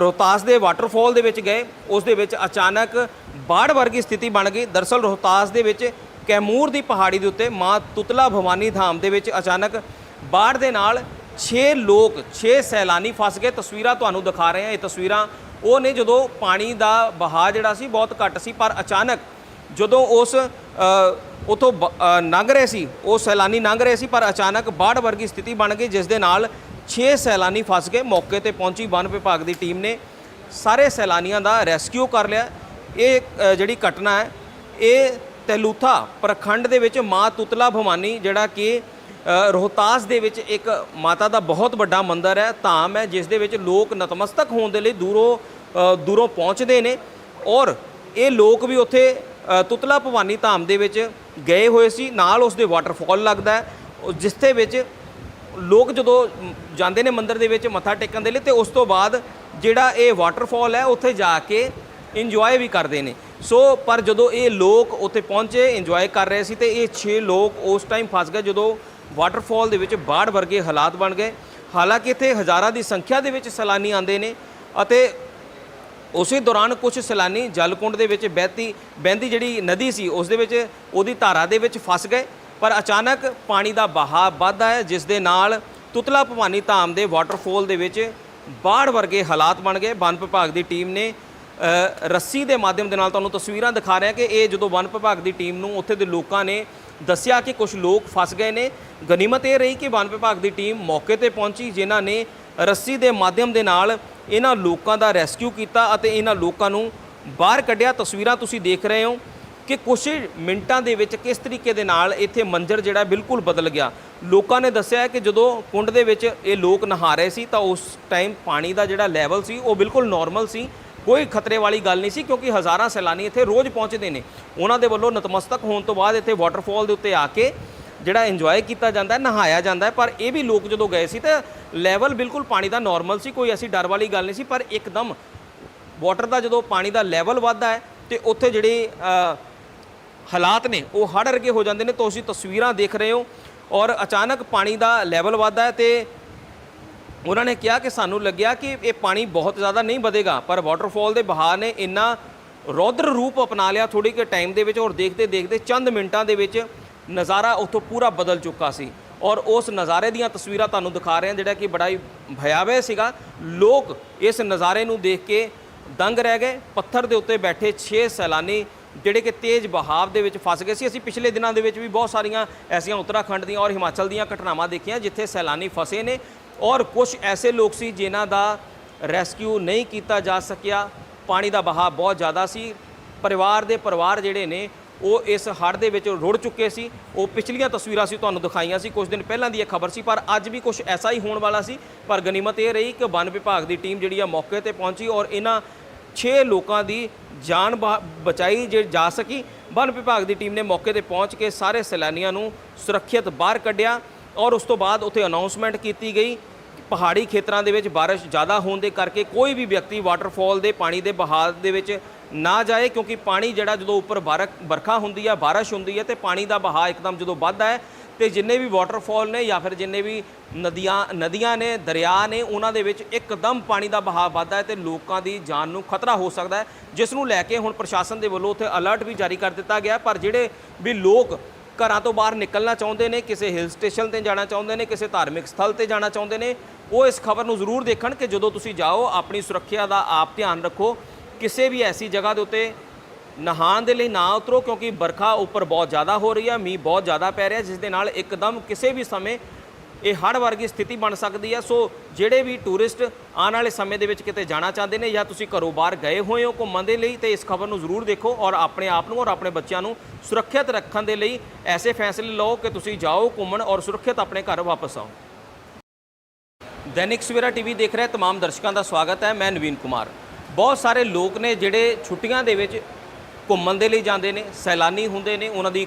ਰੋਹਤਾਸ ਦੇ ਵਾਟਰਫਾਲ ਦੇ ਵਿੱਚ ਗਏ। ਉਸ ਦੇ ਵਿੱਚ ਅਚਾਨਕ ਬਾੜ ਵਰਗੀ ਸਥਿਤੀ ਬਣ ਗਈ। ਦਰਸਲ ਰੋਹਤਾਸ ਦੇ ਵਿੱਚ ਕੈਮੂਰ ਦੀ ਪਹਾੜੀ ਦੇ ਉੱਤੇ ਮਾਂ ਤੁਤਲਾ ਭਵਾਨੀ ਧਾਮ ਦੇ ਵਿੱਚ ਅਚਾਨਕ ਬਾੜ ਦੇ ਨਾਲ 6 ਲੋਕ 6 ਸੈਲਾਨੀ ਫਸ ਗਏ। ਤਸਵੀਰਾਂ ਤੁਹਾਨੂੰ ਦਿਖਾ ਰਹੇ ਹਾਂ। ਇਹ ਤਸਵੀਰਾਂ ਉਹ ਨੇ ਜਦੋਂ ਪਾਣੀ ਦਾ ਬਹਾਅ ਜਿਹੜਾ ਸੀ ਬਹੁਤ ਘੱਟ ਸੀ ਪਰ ਅਚਾਨਕ ਜਦੋਂ ਉਸ ਅ, ਬ- ਅ, ਲੰਘ ਰਹੇ ਸੀ ਉਹ ਸੈਲਾਨੀ ਲੰਘ ਰਹੇ ਸੀ ਪਰ ਅਚਾਨਕ ਬਾੜ ਵਰਗੀ ਸਥਿਤੀ ਬਣ ਗਈ ਜਿਸ ਦੇ ਨਾਲ 6 ਸੈਲਾਨੀ ਫਸ ਗਏ। ਮੌਕੇ ਤੇ ਪਹੁੰਚੀ ਵਨ ਵਿਭਾਗ ਦੀ ਟੀਮ ਨੇ ਸਾਰੇ ਸੈਲਾਨੀਆਂ ਦਾ ਰੈਸਕਿਊ ਕਰ ਲਿਆ। ਇਹ ਜਿਹੜੀ ਘਟਨਾ ਹੈ, ਇਹ ਤੈਲੂਥਾ ਪ੍ਰਖੰਡ ਦੇ ਵਿੱਚ ਮਾਂ ਤੁਤਲਾ ਭਵਾਨੀ, ਜਿਹੜਾ ਕਿ ਰੋਹਤਾਸ ਦੇ ਵਿੱਚ ਇੱਕ ਮਾਤਾ ਦਾ ਬਹੁਤ ਵੱਡਾ ਮੰਦਿਰ ਹੈ, ਧਾਮ ਹੈ, ਜਿਸ ਦੇ ਵਿੱਚ ਲੋਕ ਨਤਮਸਤਕ ਹੋਣ ਦੇ ਲਈ ਦੂਰੋਂ ਦੂਰੋਂ ਪਹੁੰਚਦੇ ਨੇ। ਔਰ ਇਹ ਲੋਕ ਵੀ ਉੱਥੇ ਤੁਤਲਾ ਭਵਾਨੀ ਧਾਮ ਦੇ ਵਿੱਚ ਗਏ ਹੋਏ ਸੀ। ਨਾਲ ਉਸ ਦੇ ਵਾਟਰਫਾਲ ਲੱਗਦਾ ਹੈ, ਜਿਸ ਦੇ ਵਿੱਚ ਲੋਕ ਜਦੋਂ ਜਾਂਦੇ ਨੇ ਮੰਦਿਰ ਦੇ ਵਿੱਚ ਮੱਥਾ ਟੇਕਣ ਦੇ ਲਈ, ਤੇ ਉਸ ਤੋਂ ਬਾਅਦ ਜਿਹੜਾ ਇਹ ਵਾਟਰਫਾਲ ਹੈ, ਉੱਥੇ ਜਾ ਕੇ ਇੰਜੋਏ ਵੀ ਕਰਦੇ ਨੇ। ਸੋ ਪਰ ਜਦੋਂ ਇਹ ਲੋਕ ਉੱਥੇ ਪਹੁੰਚੇ ਇੰਜੋਏ ਕਰ ਰਹੇ ਸੀ, ਤੇ ਇਹ 6 ਲੋਕ ਉਸ ਟਾਈਮ ਫਸ ਗਏ, ਜਦੋਂ ਵਾਟਰਫਾਲ ਦੇ ਵਿੱਚ ਬਾੜ ਵਰਗੇ ਹਾਲਾਤ ਬਣ ਗਏ। ਹਾਲਾਂਕਿ ਇੱਥੇ ਹਜ਼ਾਰਾਂ ਦੀ ਸੰਖਿਆ ਦੇ ਵਿੱਚ ਸੈਲਾਨੀ ਆਉਂਦੇ ਨੇ, ਅਤੇ ਉਸੇ ਦੌਰਾਨ ਕੁਝ ਸੈਲਾਨੀ ਜਲਕੁੰਡ ਦੇ ਵਿੱਚ ਬਹਿਤੀ, ਬਹਿੰਦੀ ਜਿਹੜੀ ਨਦੀ ਸੀ, ਉਸ ਦੇ ਵਿੱਚ ਉਹਦੀ ਧਾਰਾ ਦੇ ਵਿੱਚ ਫਸ ਗਏ। ਪਰ ਅਚਾਨਕ ਪਾਣੀ ਦਾ ਬਹਾਅ ਵੱਧਦਾ ਹੈ, ਜਿਸ ਦੇ ਨਾਲ ਤੁਤਲਾ ਭਵਾਨੀ ਧਾਮ ਦੇ ਵਾਟਰਫਾਲ ਦੇ ਵਿੱਚ ਬਾੜ ਵਰਗੇ ਹਾਲਾਤ ਬਣ ਗਏ। ਵਨ ਵਿਭਾਗ ਦੀ ਟੀਮ ਨੇ ਰੱਸੀ ਦੇ ਮਾਧਿਅਮ ਦੇ ਨਾਲ ਤੁਹਾਨੂੰ ਤਸਵੀਰਾਂ ਦਿਖਾ ਰਿਹਾ ਕਿ ਇਹ ਜਦੋਂ ਵਨ ਵਿਭਾਗ ਦੀ ਟੀਮ ਨੂੰ ਉੱਥੇ ਦੇ ਲੋਕਾਂ ਨੇ ਦੱਸਿਆ ਕਿ ਕੁਝ ਲੋਕ ਫਸ ਗਏ ਨੇ, ਗਨੀਮਤ ਇਹ ਰਹੀ ਕਿ ਵਨ ਵਿਭਾਗ ਦੀ ਟੀਮ ਮੌਕੇ ਤੇ ਪਹੁੰਚੀ, ਜਿਨ੍ਹਾਂ ਨੇ ਰੱਸੀ ਦੇ ਮਾਧਿਅਮ ਦੇ ਨਾਲ ਇਹਨਾਂ ਲੋਕਾਂ ਦਾ ਰੈਸਕਿਊ ਕੀਤਾ ਅਤੇ ਇਹਨਾਂ ਲੋਕਾਂ ਨੂੰ ਬਾਹਰ ਕੱਢਿਆ। ਤਸਵੀਰਾਂ ਤੁਸੀਂ ਦੇਖ ਰਹੇ ਹੋ। ਕਿ ਕੁਝ ਮਿੰਟਾਂ ਦੇ ਵਿੱਚ ਕਿਸ ਤਰੀਕੇ ਦੇ ਨਾਲ ਇੱਥੇ ਮੰਜ਼ਰ ਜਿਹੜਾ ਬਿਲਕੁਲ ਬਦਲ ਗਿਆ। ਲੋਕਾਂ ਨੇ ਦੱਸਿਆ ਕਿ ਜਦੋਂ ਕੁੰਡ ਦੇ ਵਿੱਚ ਇਹ ਲੋਕ ਨਹਾ ਰਹੇ ਸੀ ਤਾਂ ਉਸ ਟਾਈਮ ਪਾਣੀ ਦਾ ਜਿਹੜਾ ਲੈਵਲ ਸੀ ਉਹ ਬਿਲਕੁਲ ਨਾਰਮਲ ਸੀ। ਕੋਈ ਖਤਰੇ ਵਾਲੀ ਗੱਲ ਨਹੀਂ ਸੀ ਕਿਉਂਕਿ ਹਜ਼ਾਰਾਂ ਸੈਲਾਨੀ ਇੱਥੇ ਰੋਜ਼ ਪਹੁੰਚਦੇ ਨੇ। ਉਹਨਾਂ ਦੇ ਵੱਲੋਂ ਨਤਮਸਤਕ ਹੋਣ ਤੋਂ ਬਾਅਦ ਇੱਥੇ ਵਾਟਰਫਾਲ ਦੇ ਉੱਤੇ ਆ ਕੇ ਜਿਹੜਾ ਇੰਜੋਏ ਕੀਤਾ ਜਾਂਦਾ ਹੈ, ਨਹਾਇਆ ਜਾਂਦਾ ਹੈ। ਪਰ ਇਹ ਵੀ ਲੋਕ ਜਦੋਂ ਗਏ ਸੀ ਤਾਂ ਲੈਵਲ ਬਿਲਕੁਲ ਪਾਣੀ ਦਾ ਨਾਰਮਲ ਸੀ, ਕੋਈ ਐਸੀ ਡਰ ਵਾਲੀ ਗੱਲ ਨਹੀਂ ਸੀ। ਪਰ ਇੱਕਦਮ ਵਾਟਰ ਦਾ ਜਦੋਂ ਪਾਣੀ ਦਾ ਲੈਵਲ ਵੱਧਦਾ ਹੈ ਤੇ ਉੱਥੇ ਜਿਹੜੇ ਹਾਲਾਤ ਨੇ, ਉਹ ਹੜ੍ਹ ਵਰਗੇ ਹੋ ਜਾਂਦੇ ਨੇ ਤੁਸੀਂ ਤਸਵੀਰਾਂ ਦੇਖ ਰਹੇ ਹੋ ਔਰ ਅਚਾਨਕ ਪਾਣੀ ਦਾ ਲੈਵਲ ਵੱਧਦਾ ਹੈ ਤੇ ਉਹਨਾਂ ਨੇ ਕਿਹਾ ਕਿ ਸਾਨੂੰ ਲੱਗਿਆ ਕਿ ਇਹ ਪਾਣੀ ਬਹੁਤ ਜ਼ਿਆਦਾ ਨਹੀਂ ਵਧੇਗਾ, ਪਰ ਵਾਟਰਫਾਲ ਦੇ ਬਹਾਅ ਨੇ ਇੰਨਾ ਰੌਦਰ ਰੂਪ ਅਪਣਾ ਲਿਆ ਥੋੜੀ ਕਿ ਟਾਈਮ ਦੇ ਵਿੱਚ ਔਰ ਦੇਖਦੇ ਦੇਖਦੇ ਚੰਦ ਮਿੰਟਾਂ ਦੇ ਵਿੱਚ ਨਜ਼ਾਰਾ ਉੱਥੋਂ ਪੂਰਾ ਬਦਲ ਚੁੱਕਾ ਸੀ ਔਰ ਉਸ ਨਜ਼ਾਰੇ ਦੀਆਂ ਤਸਵੀਰਾਂ ਤੁਹਾਨੂੰ ਦਿਖਾ ਰਹੇ ਹਾਂ, ਜਿਹੜਾ ਕਿ ਬੜਾ ਹੀ ਭਿਆਵਹ ਸੀਗਾ। ਲੋਕ ਇਸ ਨਜ਼ਾਰੇ ਨੂੰ ਦੇਖ ਕੇ ਦੰਗ ਰਹਿ ਗਏ, ਪੱਥਰ ਦੇ ਉੱਤੇ ਬੈਠੇ 6 ਸੈਲਾਨੀ ਜਿਹੜੇ ਕਿ ਤੇਜ਼ ਬਹਾਵ ਦੇ ਵਿੱਚ ਫਸ ਗਏ ਸੀ। ਅਸੀਂ ਪਿਛਲੇ ਦਿਨਾਂ ਦੇ ਵਿੱਚ ਵੀ ਬਹੁਤ ਸਾਰੀਆਂ ਐਸੀਆਂ ਉੱਤਰਾਖੰਡ ਦੀਆਂ ਔਰ ਹਿਮਾਚਲ ਦੀਆਂ ਘਟਨਾਵਾਂ ਦੇਖੀਆਂ, ਜਿੱਥੇ ਸੈਲਾਨੀ ਫਸੇ ਨੇ ਔਰ ਕੁਝ ਐਸੇ ਲੋਕ ਸੀ ਜਿਨ੍ਹਾਂ ਦਾ ਰੈਸਕਿਊ ਨਹੀਂ ਕੀਤਾ ਜਾ ਸਕਿਆ। ਪਾਣੀ ਦਾ ਬਹਾਅ ਬਹੁਤ ਜ਼ਿਆਦਾ ਸੀ। ਪਰਿਵਾਰ ਦੇ ਪਰਿਵਾਰ ਜਿਹੜੇ ਨੇ, ਉਹ ਇਸ ਹੜ੍ਹ ਦੇ ਵਿੱਚ ਰੁੜ ਚੁੱਕੇ ਸੀ। ਉਹ ਪਿਛਲੀਆਂ ਤਸਵੀਰਾਂ ਸੀ ਤੁਹਾਨੂੰ ਦਿਖਾਈਆਂ ਸੀ ਕੁਝ ਦਿਨ ਪਹਿਲਾਂ ਦੀ ਇਹ ਖਬਰ ਸੀ, ਪਰ ਅੱਜ ਵੀ ਕੁਝ ਐਸਾ ਹੀ ਹੋਣ ਵਾਲਾ ਸੀ। ਪਰ ਗਨੀਮਤ ਇਹ ਰਹੀ ਕਿ ਵਨ ਵਿਭਾਗ ਦੀ ਟੀਮ ਜਿਹੜੀ ਆ ਮੌਕੇ ਤੇ ਪਹੁੰਚੀ ਔਰ ਇਹਨਾਂ 6 ਲੋਕਾਂ ਦੀ ਜਾਨ ਬਾ- ਬਚਾਈ ਜੇ ਜਾ ਸਕੀ। ਵਨ ਵਿਭਾਗ ਦੀ ਟੀਮ ਨੇ ਮੌਕੇ ਤੇ ਪਹੁੰਚ ਕੇ ਸਾਰੇ ਸੈਲਾਨੀਆਂ ਨੂੰ ਸੁਰੱਖਿਅਤ ਬਾਹਰ ਕੱਢਿਆ ਔਰ ਉਸ ਤੋਂ ਬਾਅਦ ਉੱਥੇ ਅਨਾਉਂਸਮੈਂਟ ਕੀਤੀ ਗਈ ਪਹਾੜੀ ਖੇਤਰਾਂ ਦੇ ਵਿੱਚ ਬਾਰਿਸ਼ ਜ਼ਿਆਦਾ ਹੋਣ ਦੇ ਕਰਕੇ ਕੋਈ ਵੀ ਵਿਅਕਤੀ ਵਾਟਰਫਾਲ ਦੇ, ਪਾਣੀ ਦੇ ਬਹਾਅ ਦੇ ਵਿੱਚ ਨਾ ਜਾਏ ਕਿਉਂਕਿ ਪਾਣੀ ਜਿਹੜਾ ਜਦੋਂ ਉੱਪਰ ਬਾਰਕ, ਵਰਖਾ ਹੁੰਦੀ ਹੈ ਬਾਰਿਸ਼ ਹੁੰਦੀ ਹੈ ਤੇ ਪਾਣੀ ਦਾ ਬਹਾਅ ਇੱਕਦਮ ਜਦੋਂ ਵੱਧਦਾ ਹੈ ਤੇ ਜਿੰਨੇ ਵੀ ਵਾਟਰਫਾਲ ਨੇ ਜਾਂ ਫਿਰ ਜਿੰਨੇ ਵੀ ਨਦੀਆਂ ਨਦੀਆਂ ਨੇ, ਦਰਿਆ ਨੇ, ਉਹਨਾਂ ਦੇ ਵਿੱਚ ਇੱਕਦਮ ਪਾਣੀ ਦਾ ਬਹਾਅ ਵੱਧਦਾ ਹੈ ਤੇ ਲੋਕਾਂ ਦੀ ਜਾਨ ਨੂੰ ਖਤਰਾ ਹੋ ਸਕਦਾ ਹੈ, ਜਿਸ ਨੂੰ ਲੈ ਕੇ ਹੁਣ ਪ੍ਰਸ਼ਾਸਨ ਦੇ ਵੱਲੋਂ ਉੱਥੇ ਅਲਰਟ ਵੀ ਜਾਰੀ ਕਰ ਦਿੱਤਾ ਗਿਆ ਪਰ ਜਿਹੜੇ ਵੀ ਲੋਕ ਘਰਾਂ ਤੋਂ ਬਾਹਰ ਨਿਕਲਣਾ ਚਾਹੁੰਦੇ ਨੇ, ਕਿਸੇ ਹਿਲ ਸਟੇਸ਼ਨ ਤੇ ਜਾਣਾ ਚਾਹੁੰਦੇ ਨੇ, ਕਿਸੇ ਧਾਰਮਿਕ ਸਥਲ ਤੇ ਜਾਣਾ ਚਾਹੁੰਦੇ ਨੇ, ਉਹ ਇਸ ਖਬਰ ਨੂੰ ਜ਼ਰੂਰ ਦੇਖਣ ਕਿ ਜਦੋਂ ਤੁਸੀਂ ਜਾਓ, ਆਪਣੀ ਸੁਰੱਖਿਆ ਦਾ ਆਪ ਧਿਆਨ ਰੱਖੋ। ਕਿਸੇ ਵੀ ਐਸੀ ਜਗ੍ਹਾ ਦੇ ਉੱਤੇ ਨਹਾਉਣ ਦੇ ਲਈ ਨਾ ਉਤਰੋ ਕਿਉਂਕਿ ਬਰਖਾ ਉੱਪਰ ਬਹੁਤ ਜ਼ਿਆਦਾ ਹੋ ਰਹੀ ਹੈ ਮੀਂਹ ਬਹੁਤ ਜ਼ਿਆਦਾ ਪੈ ਰਿਹਾ ਜਿਸ ਦੇ ਨਾਲ ਇੱਕਦਮ ਕਿਸੇ ਵੀ ਸਮੇਂ ਇਹ ਹੜ੍ਹ ਵਰਗੀ ਸਥਿਤੀ ਬਣ ਸਕਦੀ ਹੈ ਸੋ ਜਿਹੜੇ ਵੀ ਟੂਰਿਸਟ ਆਉਣ ਵਾਲੇ ਸਮੇਂ ਦੇ ਵਿੱਚ ਕਿਤੇ ਜਾਣਾ ਚਾਹੁੰਦੇ ਨੇ ਜਾਂ ਤੁਸੀਂ ਘਰੋਂ ਬਾਹਰ ਗਏ ਹੋਏ ਹੋ ਘੁੰਮਣ ਦੇ ਲਈ ਤੇ ਇਸ ਖਬਰ ਨੂੰ ਜ਼ਰੂਰ ਦੇਖੋ ਔਰ ਆਪਣੇ ਆਪ ਨੂੰ ਔਰ ਆਪਣੇ ਬੱਚਿਆਂ ਨੂੰ ਸੁਰੱਖਿਅਤ ਰੱਖਣ ਦੇ ਲਈ ਐਸੇ ਫੈਸਲੇ ਲਓ ਕਿ ਤੁਸੀਂ ਜਾਓ ਘੁੰਮਣ ਔਰ ਸੁਰੱਖਿਅਤ ਆਪਣੇ ਘਰ ਵਾਪਸ ਆਓ ਦੈਨਿਕ ਸਵੇਰਾ ਟੀਵੀ ਦੇਖ ਰਹੇ तमाम ਦਰਸ਼ਕਾਂ ਦਾ ਸਵਾਗਤ ਹੈ ਮੈਂ ਨਵੀਨ ਕੁਮਾਰ ਬਹੁਤ ਸਾਰੇ ਲੋਕ ਨੇ ਜਿਹੜੇ ਛੁੱਟੀਆਂ ਦੇ ਵਿੱਚ ਘੁੰਮਣ ਦੇ ਲਈ ਜਾਂਦੇ ਨੇ, ਸੈਲਾਨੀ ਹੁੰਦੇ ਨੇ, ਉਹਨਾਂ ਦੀ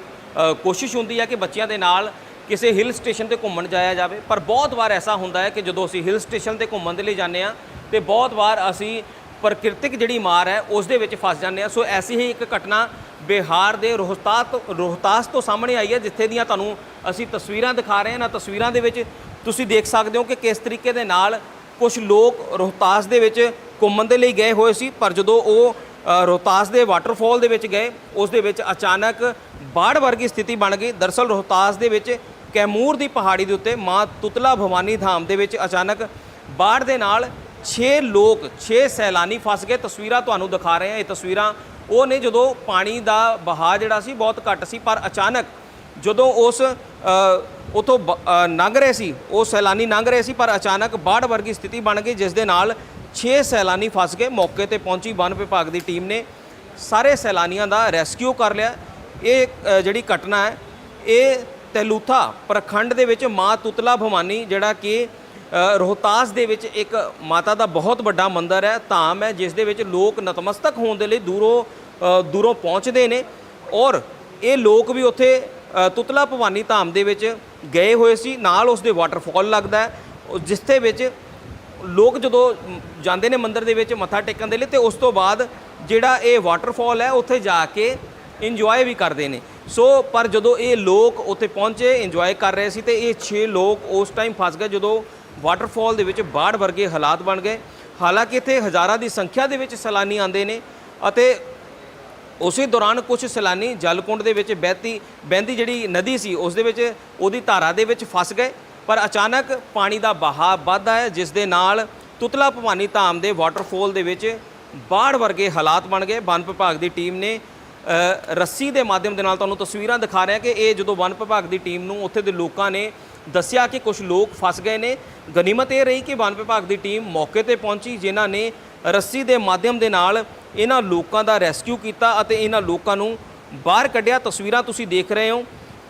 ਕੋਸ਼ਿਸ਼ ਹੁੰਦੀ ਹੈ ਕਿ ਬੱਚਿਆਂ ਦੇ ਨਾਲ ਕਿਸੇ ਹਿਲ ਸਟੇਸ਼ਨ ਤੇ ਘੁੰਮਣ ਜਾਇਆ ਜਾਵੇ। ਪਰ ਬਹੁਤ ਵਾਰ ਐਸਾ ਹੁੰਦਾ ਹੈ ਕਿ ਜਦੋਂ ਅਸੀਂ ਹਿਲ ਸਟੇਸ਼ਨ ਤੇ ਘੁੰਮਣ ਦੇ ਲਈ ਜਾਂਦੇ ਆ ਤੇ ਬਹੁਤ ਵਾਰ ਅਸੀਂ ਪ੍ਰਕਿਰਤਿਕ ਜਿਹੜੀ ਮਾਰ ਹੈ, ਉਸ ਦੇ ਵਿੱਚ ਫਸ ਜਾਂਦੇ ਆ ਸੋ ਐਸੀ ਹੀ ਇੱਕ ਘਟਨਾ ਬਿਹਾਰ ਦੇ ਰੋਹਤਾਸ ਤੋਂ ਰੋਹਤਾਸ ਤੋਂ ਸਾਹਮਣੇ ਆਈ ਹੈ, ਜਿੱਥੇ ਦੀਆਂ ਤੁਹਾਨੂੰ ਅਸੀਂ ਤਸਵੀਰਾਂ ਦਿਖਾ ਰਹੇ ਹਾਂ। ਨਾ ਤਸਵੀਰਾਂ ਦੇ ਵਿੱਚ ਤੁਸੀਂ ਦੇਖ ਸਕਦੇ ਹੋ ਕਿ ਕਿਸ ਤਰੀਕੇ ਦੇ ਨਾਲ ਕੁਝ ਲੋਕ ਰੋਹਤਾਸ ਦੇ ਵਿੱਚ ਘੁੰਮਣ ਦੇ ਲਈ ਗਏ ਹੋਏ ਸੀ, ਪਰ ਜਦੋਂ ਉਹ ਰੋਹਤਾਸ ਦੇ ਵਾਟਰਫਾਲ ਦੇ ਵਿੱਚ ਗਏ। ਉਸ ਦੇ ਵਿੱਚ ਅਚਾਨਕ ਬਾੜ ਵਰਗੀ ਸਥਿਤੀ ਬਣ ਗਈ। ਦਰਸਲ ਰੋਹਤਾਸ ਦੇ ਵਿੱਚ ਕੈਮੂਰ ਦੀ ਪਹਾੜੀ ਦੇ ਉੱਤੇ ਮਾਂ ਤੁਤਲਾ ਭਵਾਨੀ ਧਾਮ ਦੇ ਵਿੱਚ ਅਚਾਨਕ ਬਾੜ ਦੇ ਨਾਲ 6 ਲੋਕ 6 ਸੈਲਾਨੀ ਫਸ ਗਏ। ਤਸਵੀਰਾਂ ਤੁਹਾਨੂੰ ਦਿਖਾ ਰਹੇ ਹਾਂ। ਇਹ ਤਸਵੀਰਾਂ ਉਹ ਨੇ ਜਦੋਂ ਪਾਣੀ ਦਾ ਬਹਾਅ ਜਿਹੜਾ ਸੀ ਬਹੁਤ ਘੱਟ ਸੀ ਪਰ ਅਚਾਨਕ ਜਦੋਂ ਉਸ ਅ, ਉਥੋਂ ਲੰਘ ਰਹੇ ਸੀ ਉਹ ਸੈਲਾਨੀ ਲੰਘ ਰਹੇ ਸੀ ਪਰ ਅਚਾਨਕ ਬਾੜ ਵਰਗੀ ਸਥਿਤੀ ਬਣ ਗਈ ਜਿਸ ਦੇ ਨਾਲ 6 ਸੈਲਾਨੀ ਫਸ ਗਏ। ਮੌਕੇ ਤੇ ਪਹੁੰਚੀ ਵਨ ਵਿਭਾਗ ਦੀ ਟੀਮ ਨੇ ਸਾਰੇ ਸੈਲਾਨੀਆਂ ਦਾ ਰੈਸਕਿਊ ਕਰ ਲਿਆ। ਇਹ ਜਿਹੜੀ ਘਟਨਾ ਹੈ, ਇਹ ਤਹਿਲੂਥਾ ਪ੍ਰਖੰਡ ਦੇ ਵਿੱਚ ਮਾਂ ਤੁਤਲਾ ਭਵਾਨੀ, ਜਿਹੜਾ ਕਿ ਰੋਹਤਾਸ ਦੇ ਵਿੱਚ ਇੱਕ ਮਾਤਾ ਦਾ ਬਹੁਤ ਵੱਡਾ ਮੰਦਿਰ ਹੈ, ਧਾਮ ਹੈ, ਜਿਸ ਦੇ ਵਿੱਚ ਲੋਕ ਨਤਮਸਤਕ ਹੋਣ ਦੇ ਲਈ ਦੂਰੋਂ ਦੂਰੋਂ ਪਹੁੰਚਦੇ ਨੇ। ਔਰ ਇਹ ਲੋਕ ਵੀ ਉੱਥੇ ਤੁਤਲਾ ਭਵਾਨੀ ਧਾਮ ਦੇ ਵਿੱਚ ਗਏ ਹੋਏ ਸੀ। ਨਾਲ ਉਸ ਦੇ ਵਾਟਰਫਾਲ ਲੱਗਦਾ ਹੈ, ਜਿਸ ਦੇ ਵਿੱਚ ਲੋਕ ਜਦੋਂ ਜਾਂਦੇ ਨੇ ਮੰਦਿਰ ਦੇ ਵਿੱਚ ਮੱਥਾ ਟੇਕਣ ਦੇ ਲਈ ਤੇ ਉਸ ਤੋਂ ਬਾਅਦ ਜਿਹੜਾ ਇਹ ਵਾਟਰਫਾਲ ਹੈ, ਉੱਥੇ ਜਾ ਕੇ ਇੰਜੋਏ ਵੀ ਕਰਦੇ ਨੇ। ਸੋ ਪਰ ਜਦੋਂ ਇਹ ਲੋਕ ਉੱਥੇ ਪਹੁੰਚੇ ਇੰਜੋਏ ਕਰ ਰਹੇ ਸੀ ਤੇ ਇਹ 6 ਲੋਕ ਉਸ ਟਾਈਮ ਫਸ ਗਏ ਜਦੋਂ ਵਾਟਰਫਾਲ ਦੇ ਵਿੱਚ ਬਾੜ ਵਰਗੇ ਹਾਲਾਤ ਬਣ ਗਏ। ਹਾਲਾਂਕਿ ਇੱਥੇ ਹਜ਼ਾਰਾਂ ਦੀ ਸੰਖਿਆ ਦੇ ਵਿੱਚ ਸੈਲਾਨੀ ਆਉਂਦੇ ਨੇ ਅਤੇ ਉਸੇ ਦੌਰਾਨ ਕੁਝ ਸੈਲਾਨੀ ਜਲਕੁੰਡ ਦੇ ਵਿੱਚ ਬਹਿਤੀ, ਬਹਿੰਦੀ ਜਿਹੜੀ ਨਦੀ ਸੀ, ਉਸ ਦੇ ਵਿੱਚ ਉਹਦੀ ਧਾਰਾ ਦੇ ਵਿੱਚ ਫਸ ਗਏ। ਪਰ ਅਚਾਨਕ ਪਾਣੀ ਦਾ ਬਹਾਅ ਵੱਧਦਾ ਹੈ, ਜਿਸ ਦੇ ਨਾਲ ਤੁਤਲਾ ਭਵਾਨੀ ਧਾਮ ਦੇ ਵਾਟਰਫਾਲ ਦੇ ਵਿੱਚ ਬਾੜ ਵਰਗੇ ਹਾਲਾਤ ਬਣ ਗਏ। ਵਨ ਵਿਭਾਗ ਦੀ ਟੀਮ ਨੇ ਰੱਸੀ ਦੇ ਮਾਧਿਅਮ ਦੇ ਨਾਲ ਤੁਹਾਨੂੰ ਤਸਵੀਰਾਂ ਦਿਖਾ ਰਿਹਾ ਕਿ ਇਹ ਜਦੋਂ ਵਨ ਵਿਭਾਗ ਦੀ ਟੀਮ ਨੂੰ ਉੱਥੇ ਦੇ ਲੋਕਾਂ ਨੇ ਦੱਸਿਆ ਕਿ ਕੁਝ ਲੋਕ ਫਸ ਗਏ ਨੇ, ਗਨੀਮਤ ਇਹ ਰਹੀ ਕਿ ਵਨ ਵਿਭਾਗ ਦੀ ਟੀਮ ਮੌਕੇ ਤੇ ਪਹੁੰਚੀ, ਜਿਨ੍ਹਾਂ ਨੇ ਰੱਸੀ ਦੇ ਮਾਧਿਅਮ ਦੇ ਨਾਲ ਇਹਨਾਂ ਲੋਕਾਂ ਦਾ ਰੈਸਕਿਊ ਕੀਤਾ ਅਤੇ ਇਹਨਾਂ ਲੋਕਾਂ ਨੂੰ ਬਾਹਰ ਕੱਢਿਆ। ਤਸਵੀਰਾਂ ਤੁਸੀਂ ਦੇਖ ਰਹੇ ਹੋ।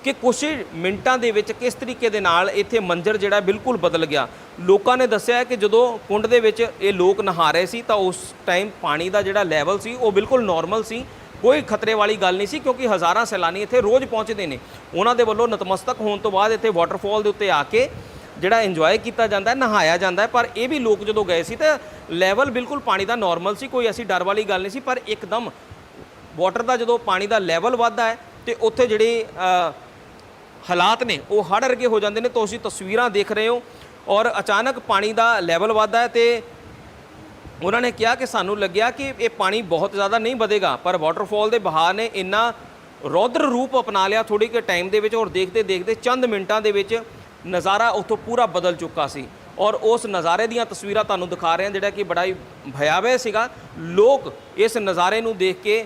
ਕਿ ਕੁਝ ਮਿੰਟਾਂ ਦੇ ਵਿੱਚ ਕਿਸ ਤਰੀਕੇ ਦੇ ਨਾਲ ਇੱਥੇ ਮੰਜ਼ਰ ਜਿਹੜਾ ਬਿਲਕੁਲ ਬਦਲ ਗਿਆ। ਲੋਕਾਂ ਨੇ ਦੱਸਿਆ ਕਿ ਜਦੋਂ ਕੁੰਡ ਦੇ ਵਿੱਚ ਇਹ ਲੋਕ ਨਹਾ ਰਹੇ ਸੀ ਤਾਂ ਉਸ ਟਾਈਮ ਪਾਣੀ ਦਾ ਜਿਹੜਾ ਲੈਵਲ ਸੀ ਉਹ ਬਿਲਕੁਲ ਨਾਰਮਲ ਸੀ। ਕੋਈ ਖਤਰੇ ਵਾਲੀ ਗੱਲ ਨਹੀਂ ਸੀ ਕਿਉਂਕਿ ਹਜ਼ਾਰਾਂ ਸੈਲਾਨੀ ਇੱਥੇ ਰੋਜ਼ ਪਹੁੰਚਦੇ ਨੇ। ਉਹਨਾਂ ਦੇ ਵੱਲੋਂ ਨਤਮਸਤਕ ਹੋਣ ਤੋਂ ਬਾਅਦ ਇੱਥੇ ਵਾਟਰਫਾਲ ਦੇ ਉੱਤੇ ਆ ਕੇ ਜਿਹੜਾ ਇੰਜੋਏ ਕੀਤਾ ਜਾਂਦਾ ਹੈ, ਨਹਾਇਆ ਜਾਂਦਾ ਹੈ। ਪਰ ਇਹ ਵੀ ਲੋਕ ਜਦੋਂ ਗਏ ਸੀ ਤਾਂ ਲੈਵਲ ਬਿਲਕੁਲ ਪਾਣੀ ਦਾ ਨਾਰਮਲ ਸੀ, ਕੋਈ ਐਸੀ ਡਰ ਵਾਲੀ ਗੱਲ ਨਹੀਂ ਸੀ। ਪਰ ਇੱਕਦਮ ਵਾਟਰ ਦਾ ਜਦੋਂ ਪਾਣੀ ਦਾ ਲੈਵਲ ਵੱਧਦਾ ਹੈ ਤੇ ਉੱਥੇ ਜਿਹੜੇ ਹਾਲਾਤ ਨੇ, ਉਹ ਹੜ੍ਹ ਵਰਗੇ ਹੋ ਜਾਂਦੇ ਨੇ ਤੁਸੀਂ ਤਸਵੀਰਾਂ ਦੇਖ ਰਹੇ ਹੋ ਔਰ ਅਚਾਨਕ ਪਾਣੀ ਦਾ ਲੈਵਲ ਵੱਧਦਾ ਹੈ ਤੇ ਉਹਨਾਂ ਨੇ ਕਿਹਾ ਕਿ ਸਾਨੂੰ ਲੱਗਿਆ ਕਿ ਇਹ ਪਾਣੀ ਬਹੁਤ ਜ਼ਿਆਦਾ ਨਹੀਂ ਵਧੇਗਾ, ਪਰ ਵਾਟਰਫਾਲ ਦੇ ਬਹਾਅ ਨੇ ਇੰਨਾ ਰੌਦਰ ਰੂਪ ਅਪਣਾ ਲਿਆ ਥੋੜੀ ਕਿ ਟਾਈਮ ਦੇ ਵਿੱਚ ਔਰ ਦੇਖਦੇ ਦੇਖਦੇ ਚੰਦ ਮਿੰਟਾਂ ਦੇ ਵਿੱਚ ਨਜ਼ਾਰਾ ਉੱਥੋਂ ਪੂਰਾ ਬਦਲ ਚੁੱਕਾ ਸੀ ਔਰ ਉਸ ਨਜ਼ਾਰੇ ਦੀਆਂ ਤਸਵੀਰਾਂ ਤੁਹਾਨੂੰ ਦਿਖਾ ਰਹੇ ਹਾਂ, ਜਿਹੜਾ ਕਿ ਬੜਾ ਹੀ ਭਿਆਵਹ ਸੀਗਾ। ਲੋਕ ਇਸ ਨਜ਼ਾਰੇ ਨੂੰ ਦੇਖ ਕੇ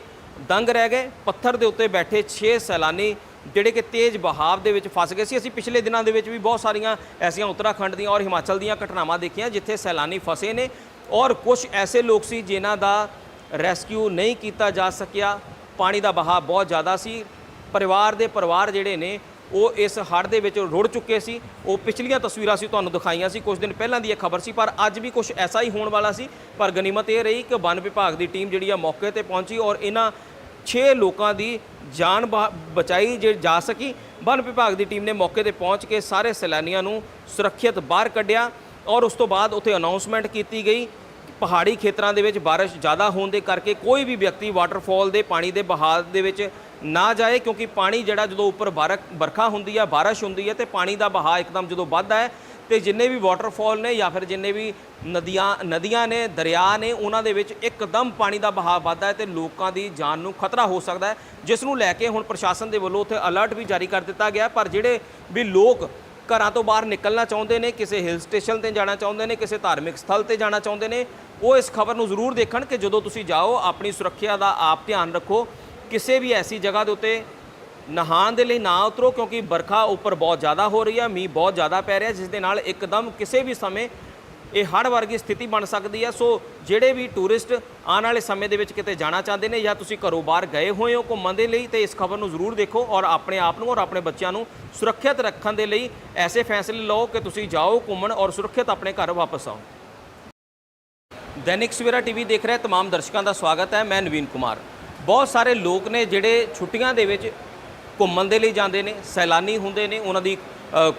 ਦੰਗ ਰਹਿ ਗਏ, ਪੱਥਰ ਦੇ ਉੱਤੇ ਬੈਠੇ 6 ਸੈਲਾਨੀ ਜਿਹੜੇ ਕਿ ਤੇਜ਼ ਬਹਾਵ ਦੇ ਵਿੱਚ ਫਸ ਗਏ ਸੀ। ਅਸੀਂ ਪਿਛਲੇ ਦਿਨਾਂ ਦੇ ਵਿੱਚ ਵੀ ਬਹੁਤ ਸਾਰੀਆਂ ਐਸੀਆਂ ਉੱਤਰਾਖੰਡ ਦੀਆਂ ਔਰ ਹਿਮਾਚਲ ਦੀਆਂ ਘਟਨਾਵਾਂ ਦੇਖੀਆਂ, ਜਿੱਥੇ ਸੈਲਾਨੀ ਫਸੇ ਨੇ ਔਰ ਕੁਝ ਐਸੇ ਲੋਕ ਸੀ ਜਿਨ੍ਹਾਂ ਦਾ ਰੈਸਕਿਊ ਨਹੀਂ ਕੀਤਾ ਜਾ ਸਕਿਆ। ਪਾਣੀ ਦਾ ਬਹਾਅ ਬਹੁਤ ਜ਼ਿਆਦਾ ਸੀ। ਪਰਿਵਾਰ ਦੇ ਪਰਿਵਾਰ ਜਿਹੜੇ ਨੇ, ਉਹ ਇਸ ਹੜ੍ਹ ਦੇ ਵਿੱਚ ਰੁੜ ਚੁੱਕੇ ਸੀ। ਉਹ ਪਿਛਲੀਆਂ ਤਸਵੀਰਾਂ ਸੀ ਤੁਹਾਨੂੰ ਦਿਖਾਈਆਂ ਸੀ। ਕੁਝ ਦਿਨ ਪਹਿਲਾਂ ਦੀ ਇਹ ਖਬਰ ਸੀ, ਪਰ ਅੱਜ ਵੀ ਕੁਝ ਐਸਾ ਹੀ ਹੋਣ ਵਾਲਾ ਸੀ। ਪਰ ਗਨੀਮਤ ਇਹ ਰਹੀ ਕਿ ਵਨ ਵਿਭਾਗ ਦੀ ਟੀਮ ਜਿਹੜੀ ਆ ਮੌਕੇ ਤੇ ਪਹੁੰਚੀ ਔਰ ਇਹਨਾਂ 6 ਲੋਕਾਂ ਦੀ ਜਾਨ ਬਾ- ਬਚਾਈ ਜੇ ਜਾ ਸਕੀ ਵਨ ਵਿਭਾਗ ਦੀ ਟੀਮ ਨੇ ਮੌਕੇ ਤੇ ਪਹੁੰਚ ਕੇ ਸਾਰੇ ਸੈਲਾਨੀਆਂ ਨੂੰ ਸੁਰੱਖਿਅਤ ਬਾਹਰ ਕੱਢਿਆ ਔਰ ਉਸ ਤੋਂ ਬਾਅਦ ਉੱਥੇ ਅਨਾਉਂਸਮੈਂਟ ਕੀਤੀ ਗਈ। ਪਹਾੜੀ ਖੇਤਰਾਂ ਦੇ ਵਿੱਚ ਬਾਰਿਸ਼ ਜ਼ਿਆਦਾ ਹੋਣ ਦੇ ਕਰਕੇ ਕੋਈ ਵੀ ਵਿਅਕਤੀ ਵਾਟਰਫਾਲ ਦੇ, ਪਾਣੀ ਦੇ ਬਹਾਅ ਦੇ ਵਿੱਚ ਨਾ ਜਾਏ ਕਿਉਂਕਿ ਪਾਣੀ ਜਿਹੜਾ ਜਦੋਂ ਉੱਪਰ ਬਾਰਕ ਬਰਖਾ ਹੁੰਦੀ ਹੈ ਬਾਰਿਸ਼ ਹੁੰਦੀ ਹੈ ਤੇ ਪਾਣੀ ਦਾ ਬਹਾਅ ਇੱਕਦਮ ਜਦੋਂ ਵੱਧਦਾ ਹੈ ਤੇ ਜਿੰਨੇ ਵੀ ਵਾਟਰਫਾਲ ਨੇ ਜਾਂ ਫਿਰ ਜਿੰਨੇ ਵੀ ਨਦੀਆਂ ਨਦੀਆਂ ਨੇ, ਦਰਿਆ ਨੇ, ਉਹਨਾਂ ਦੇ ਵਿੱਚ ਇੱਕਦਮ ਪਾਣੀ ਦਾ ਬਹਾਅ ਵੱਧਦਾ ਹੈ ਤੇ ਲੋਕਾਂ ਦੀ ਜਾਨ ਨੂੰ ਖਤਰਾ ਹੋ ਸਕਦਾ ਹੈ, ਜਿਸ ਨੂੰ ਲੈ ਕੇ ਹੁਣ ਪ੍ਰਸ਼ਾਸਨ ਦੇ ਵੱਲੋਂ ਉੱਥੇ ਅਲਰਟ ਵੀ ਜਾਰੀ ਕਰ ਦਿੱਤਾ ਗਿਆ ਪਰ ਜਿਹੜੇ ਵੀ ਲੋਕ ਘਰਾਂ ਤੋਂ ਬਾਹਰ ਨਿਕਲਣਾ ਚਾਹੁੰਦੇ ਨੇ, ਕਿਸੇ ਹਿਲ ਸਟੇਸ਼ਨ ਤੇ ਜਾਣਾ ਚਾਹੁੰਦੇ ਨੇ, ਕਿਸੇ ਧਾਰਮਿਕ ਸਥਲ ਤੇ ਜਾਣਾ ਚਾਹੁੰਦੇ ਨੇ, ਉਹ ਇਸ ਖਬਰ ਨੂੰ ਜ਼ਰੂਰ ਦੇਖਣ ਕਿ ਜਦੋਂ ਤੁਸੀਂ ਜਾਓ, ਆਪਣੀ ਸੁਰੱਖਿਆ ਦਾ ਆਪ ਧਿਆਨ ਰੱਖੋ। ਕਿਸੇ ਵੀ ਐਸੀ ਜਗ੍ਹਾ ਦੇ ਉੱਤੇ ਨਹਾਉਣ ਦੇ ਲਈ ਨਾ ਉਤਰੋ ਕਿਉਂਕਿ ਬਰਖਾ ਉੱਪਰ ਬਹੁਤ ਜ਼ਿਆਦਾ ਹੋ ਰਹੀ ਹੈ ਮੀਂਹ ਬਹੁਤ ਜ਼ਿਆਦਾ ਪੈ ਰਿਹਾ ਜਿਸ ਦੇ ਨਾਲ ਇੱਕਦਮ ਕਿਸੇ ਵੀ ਸਮੇਂ ਇਹ ਹੜ੍ਹ ਵਰਗੀ ਸਥਿਤੀ ਬਣ ਸਕਦੀ ਹੈ ਸੋ ਜਿਹੜੇ ਵੀ ਟੂਰਿਸਟ ਆਉਣ ਵਾਲੇ ਸਮੇਂ ਦੇ ਵਿੱਚ ਕਿਤੇ ਜਾਣਾ ਚਾਹੁੰਦੇ ਨੇ ਜਾਂ ਤੁਸੀਂ ਘਰੋਂ ਬਾਹਰ ਗਏ ਹੋਏ ਹੋ ਘੁੰਮਣ ਦੇ ਲਈ ਤੇ ਇਸ ਖਬਰ ਨੂੰ ਜ਼ਰੂਰ ਦੇਖੋ ਔਰ ਆਪਣੇ ਆਪ ਨੂੰ ਔਰ ਆਪਣੇ ਬੱਚਿਆਂ ਨੂੰ ਸੁਰੱਖਿਅਤ ਰੱਖਣ ਦੇ ਲਈ ਐਸੇ ਫੈਸਲੇ ਲਓ ਕਿ ਤੁਸੀਂ ਜਾਓ ਘੁੰਮਣ ਔਰ ਸੁਰੱਖਿਅਤ ਆਪਣੇ ਘਰ ਵਾਪਸ ਆਓ ਦੈਨਿਕ ਸਵੇਰਾ ਟੀਵੀ ਦੇਖ ਰਹੇ तमाम ਦਰਸ਼ਕਾਂ ਦਾ ਸਵਾਗਤ ਹੈ ਮੈਂ ਨਵੀਨ ਕੁਮਾਰ ਬਹੁਤ ਸਾਰੇ ਲੋਕ ਨੇ ਜਿਹੜੇ ਛੁੱਟੀਆਂ ਦੇ ਵਿੱਚ ਘੁੰਮਣ ਦੇ ਲਈ ਜਾਂਦੇ ਨੇ, ਸੈਲਾਨੀ ਹੁੰਦੇ ਨੇ, ਉਹਨਾਂ ਦੀ